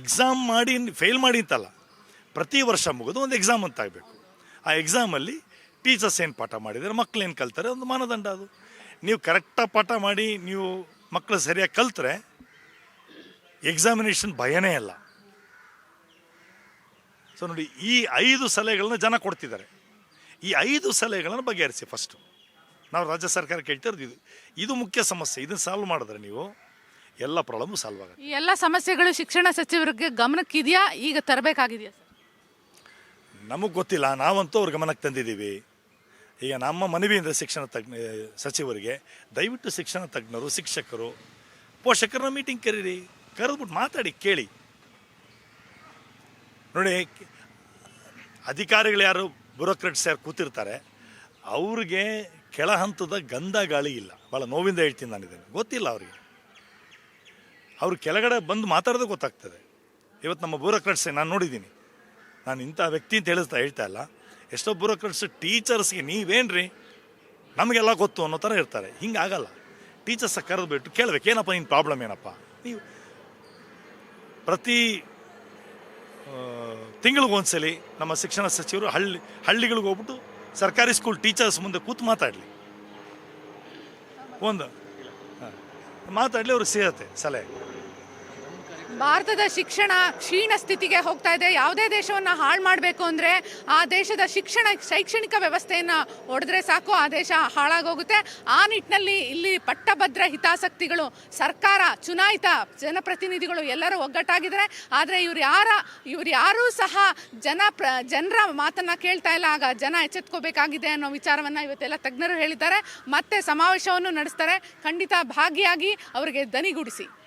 ಎಕ್ಸಾಮ್ ಮಾಡಿ ಫೇಲ್ ಮಾಡಿ ಅಂತಲ್ಲ, ಪ್ರತಿ ವರ್ಷ ಮುಗಿದು ಒಂದು ಎಕ್ಸಾಮ್ ಅಂತಾಗಬೇಕು ಆ ಎಕ್ಸಾಮಲ್ಲಿ ಟೀಚರ್ಸ್ ಏನು ಪಾಠ ಮಾಡಿದ್ದಾರೆ ಮಕ್ಳು ಏನು ಕಲ್ತಾರೆ, ಒಂದು ಮಾನದಂಡ ಅದು. ನೀವು ಕರೆಕ್ಟಾಗಿ ಪಾಠ ಮಾಡಿ ನೀವು ಮಕ್ಕಳು ಸರಿಯಾಗಿ ಕಲ್ತ್ರೆ ಎಕ್ಸಾಮಿನೇಷನ್ ಭಯನೇ ಅಲ್ಲ ಸೊ ನೋಡಿ ಈ ಐದು ಸಲಹೆಗಳನ್ನ ಜನ ಕೊಡ್ತಿದ್ದಾರೆ. ಈ ಐದು ಸಲಹೆಗಳನ್ನು ಬಗೆಹರಿಸಿ ಫಸ್ಟು ನಾವು ರಾಜ್ಯ ಸರ್ಕಾರ ಕೇಳ್ತಾ ಇರೋದು ಇದು ಇದು ಮುಖ್ಯ ಸಮಸ್ಯೆ. ಇದನ್ನು ಸಾಲ್ವ್ ಮಾಡಿದ್ರೆ ನೀವು ಎಲ್ಲ ಪ್ರಾಬ್ಲಮ್ ಸಾಲ್ವ್ ಆಗುತ್ತೆ. ಈ ಎಲ್ಲ ಸಮಸ್ಯೆಗಳು ಶಿಕ್ಷಣ ಸಚಿವರಿಗೆ ಗಮನಕ್ಕಿದೆಯಾ? ಈಗ ತರಬೇಕಾಗಿದೆಯಾ ನಮಗೆ ಗೊತ್ತಿಲ್ಲ. ನಾವಂತೂ ಅವ್ರ ಗಮನಕ್ಕೆ ತಂದಿದ್ದೀವಿ. ಈಗ ನಮ್ಮ ಮನವಿಯಿಂದ ಶಿಕ್ಷಣ ತಜ್ಞ ಸಚಿವರಿಗೆ, ದಯವಿಟ್ಟು ಶಿಕ್ಷಣ ತಜ್ಞರು, ಶಿಕ್ಷಕರು, ಪೋಷಕರನ್ನ ಮೀಟಿಂಗ್ ಕರೀರಿ. ಕರೆದ್ಬಿಟ್ಟು ಮಾತಾಡಿ, ಕೇಳಿ. ನೋಡಿ, ಅಧಿಕಾರಿಗಳು ಯಾರು ಬ್ಯೂರೋಕ್ರೆಟ್ಸ್ ಯಾರು ಕೂತಿರ್ತಾರೆ. ಅವ್ರಿಗೆ ಕೆಳ ಹಂತದ ಗಂಧ ಗಾಳಿ ಇಲ್ಲ. ಭಾಳ ನೋವಿಂದ ಹೇಳ್ತೀನಿ ನಾನು ಇದನ್ನು ಗೊತ್ತಿಲ್ಲ ಅವರಿಗೆ. ಅವ್ರು ಕೆಳಗಡೆ ಬಂದು ಮಾತಾಡೋದು ಗೊತ್ತಾಗ್ತದೆ. ಇವತ್ತು ನಮ್ಮ ಬ್ಯೂರೋಕ್ರೆಟ್ಸ್ ನಾನು ನೋಡಿದ್ದೀನಿ ನಾನು ಇಂಥ ವ್ಯಕ್ತಿ ಅಂತ ಹೇಳಿಸ್ತಾ ಹೇಳ್ತಾ ಇಲ್ಲ. ಎಷ್ಟೋ ಬ್ಯೂರೋಕ್ರೆಟ್ಸ್ ಟೀಚರ್ಸ್ಗೆ ನೀವೇನ್ರಿ? ನಮಗೆಲ್ಲ ಗೊತ್ತು ಅನ್ನೋ ಥರ ಇರ್ತಾರೆ. ಹಿಂಗೆ ಆಗಲ್ಲ. ಟೀಚರ್ಸ್ ಕರೆದ್ಬಿಟ್ಟು ಕೇಳಬೇಕು, ಏನಪ್ಪ ನಿನ್ನ ಪ್ರಾಬ್ಲಮ್ ಏನಪ್ಪ? ನೀವು ಪ್ರತಿ ತಿಂಗಳಿಗೊಂದ್ಸಲಿ ನಮ್ಮ ಶಿಕ್ಷಣ ಸಚಿವರು ಹಳ್ಳಿ, ಹಳ್ಳಿಗಳಿಗೆ ಹೋಗ್ಬಿಟ್ಟು ಸರ್ಕಾರಿ ಸ್ಕೂಲ್ ಟೀಚರ್ಸ್ ಮುಂದೆ ಕೂತು ಮಾತಾಡಲಿ. ಒಂದು ಮಾತಾಡಲಿ ಅವ್ರಿಗೆ ಸಿಗತ್ತೆ ಸಲಹೆ. ಭಾರತದ ಶಿಕ್ಷಣ ಕ್ಷೀಣ ಸ್ಥಿತಿಗೆ ಹೋಗ್ತಾ ಇದೆ. ಯಾವುದೇ ದೇಶವನ್ನು ಹಾಳು ಮಾಡಬೇಕು ಅಂದರೆ ಆ ದೇಶದ ಶಿಕ್ಷಣ, ಶೈಕ್ಷಣಿಕ ವ್ಯವಸ್ಥೆಯನ್ನು ಹೊಡೆದ್ರೆ ಸಾಕು. ಆ ದೇಶ ಹಾಳಾಗೋಗುತ್ತೆ. ಆ ನಿಟ್ಟಿನಲ್ಲಿ ಇಲ್ಲಿ ಪಟ್ಟಭದ್ರ ಹಿತಾಸಕ್ತಿಗಳು, ಸರ್ಕಾರ, ಚುನಾಯಿತ ಜನಪ್ರತಿನಿಧಿಗಳು ಎಲ್ಲರೂ ಒಗ್ಗಟ್ಟಾಗಿದ್ದಾರೆ. ಆದರೆ ಇವ್ರು ಯಾರ, ಇವ್ರು ಯಾರೂ ಸಹ ಜನ ಪ್ರ, ಜನರ ಮಾತನ್ನು ಕೇಳ್ತಾ ಇಲ್ಲ. ಆಗ ಜನ ಎಚ್ಚೆತ್ಕೋಬೇಕಾಗಿದೆ ಅನ್ನೋ ವಿಚಾರವನ್ನು ಇವತ್ತೆಲ್ಲ ತಜ್ಞರು ಹೇಳಿದ್ದಾರೆ. ಮತ್ತೆ ಸಮಾವೇಶವನ್ನು ನಡೆಸ್ತಾರೆ. ಖಂಡಿತ ಭಾಗಿಯಾಗಿ ಅವರಿಗೆ ದನಿಗೂಡಿಸಿ.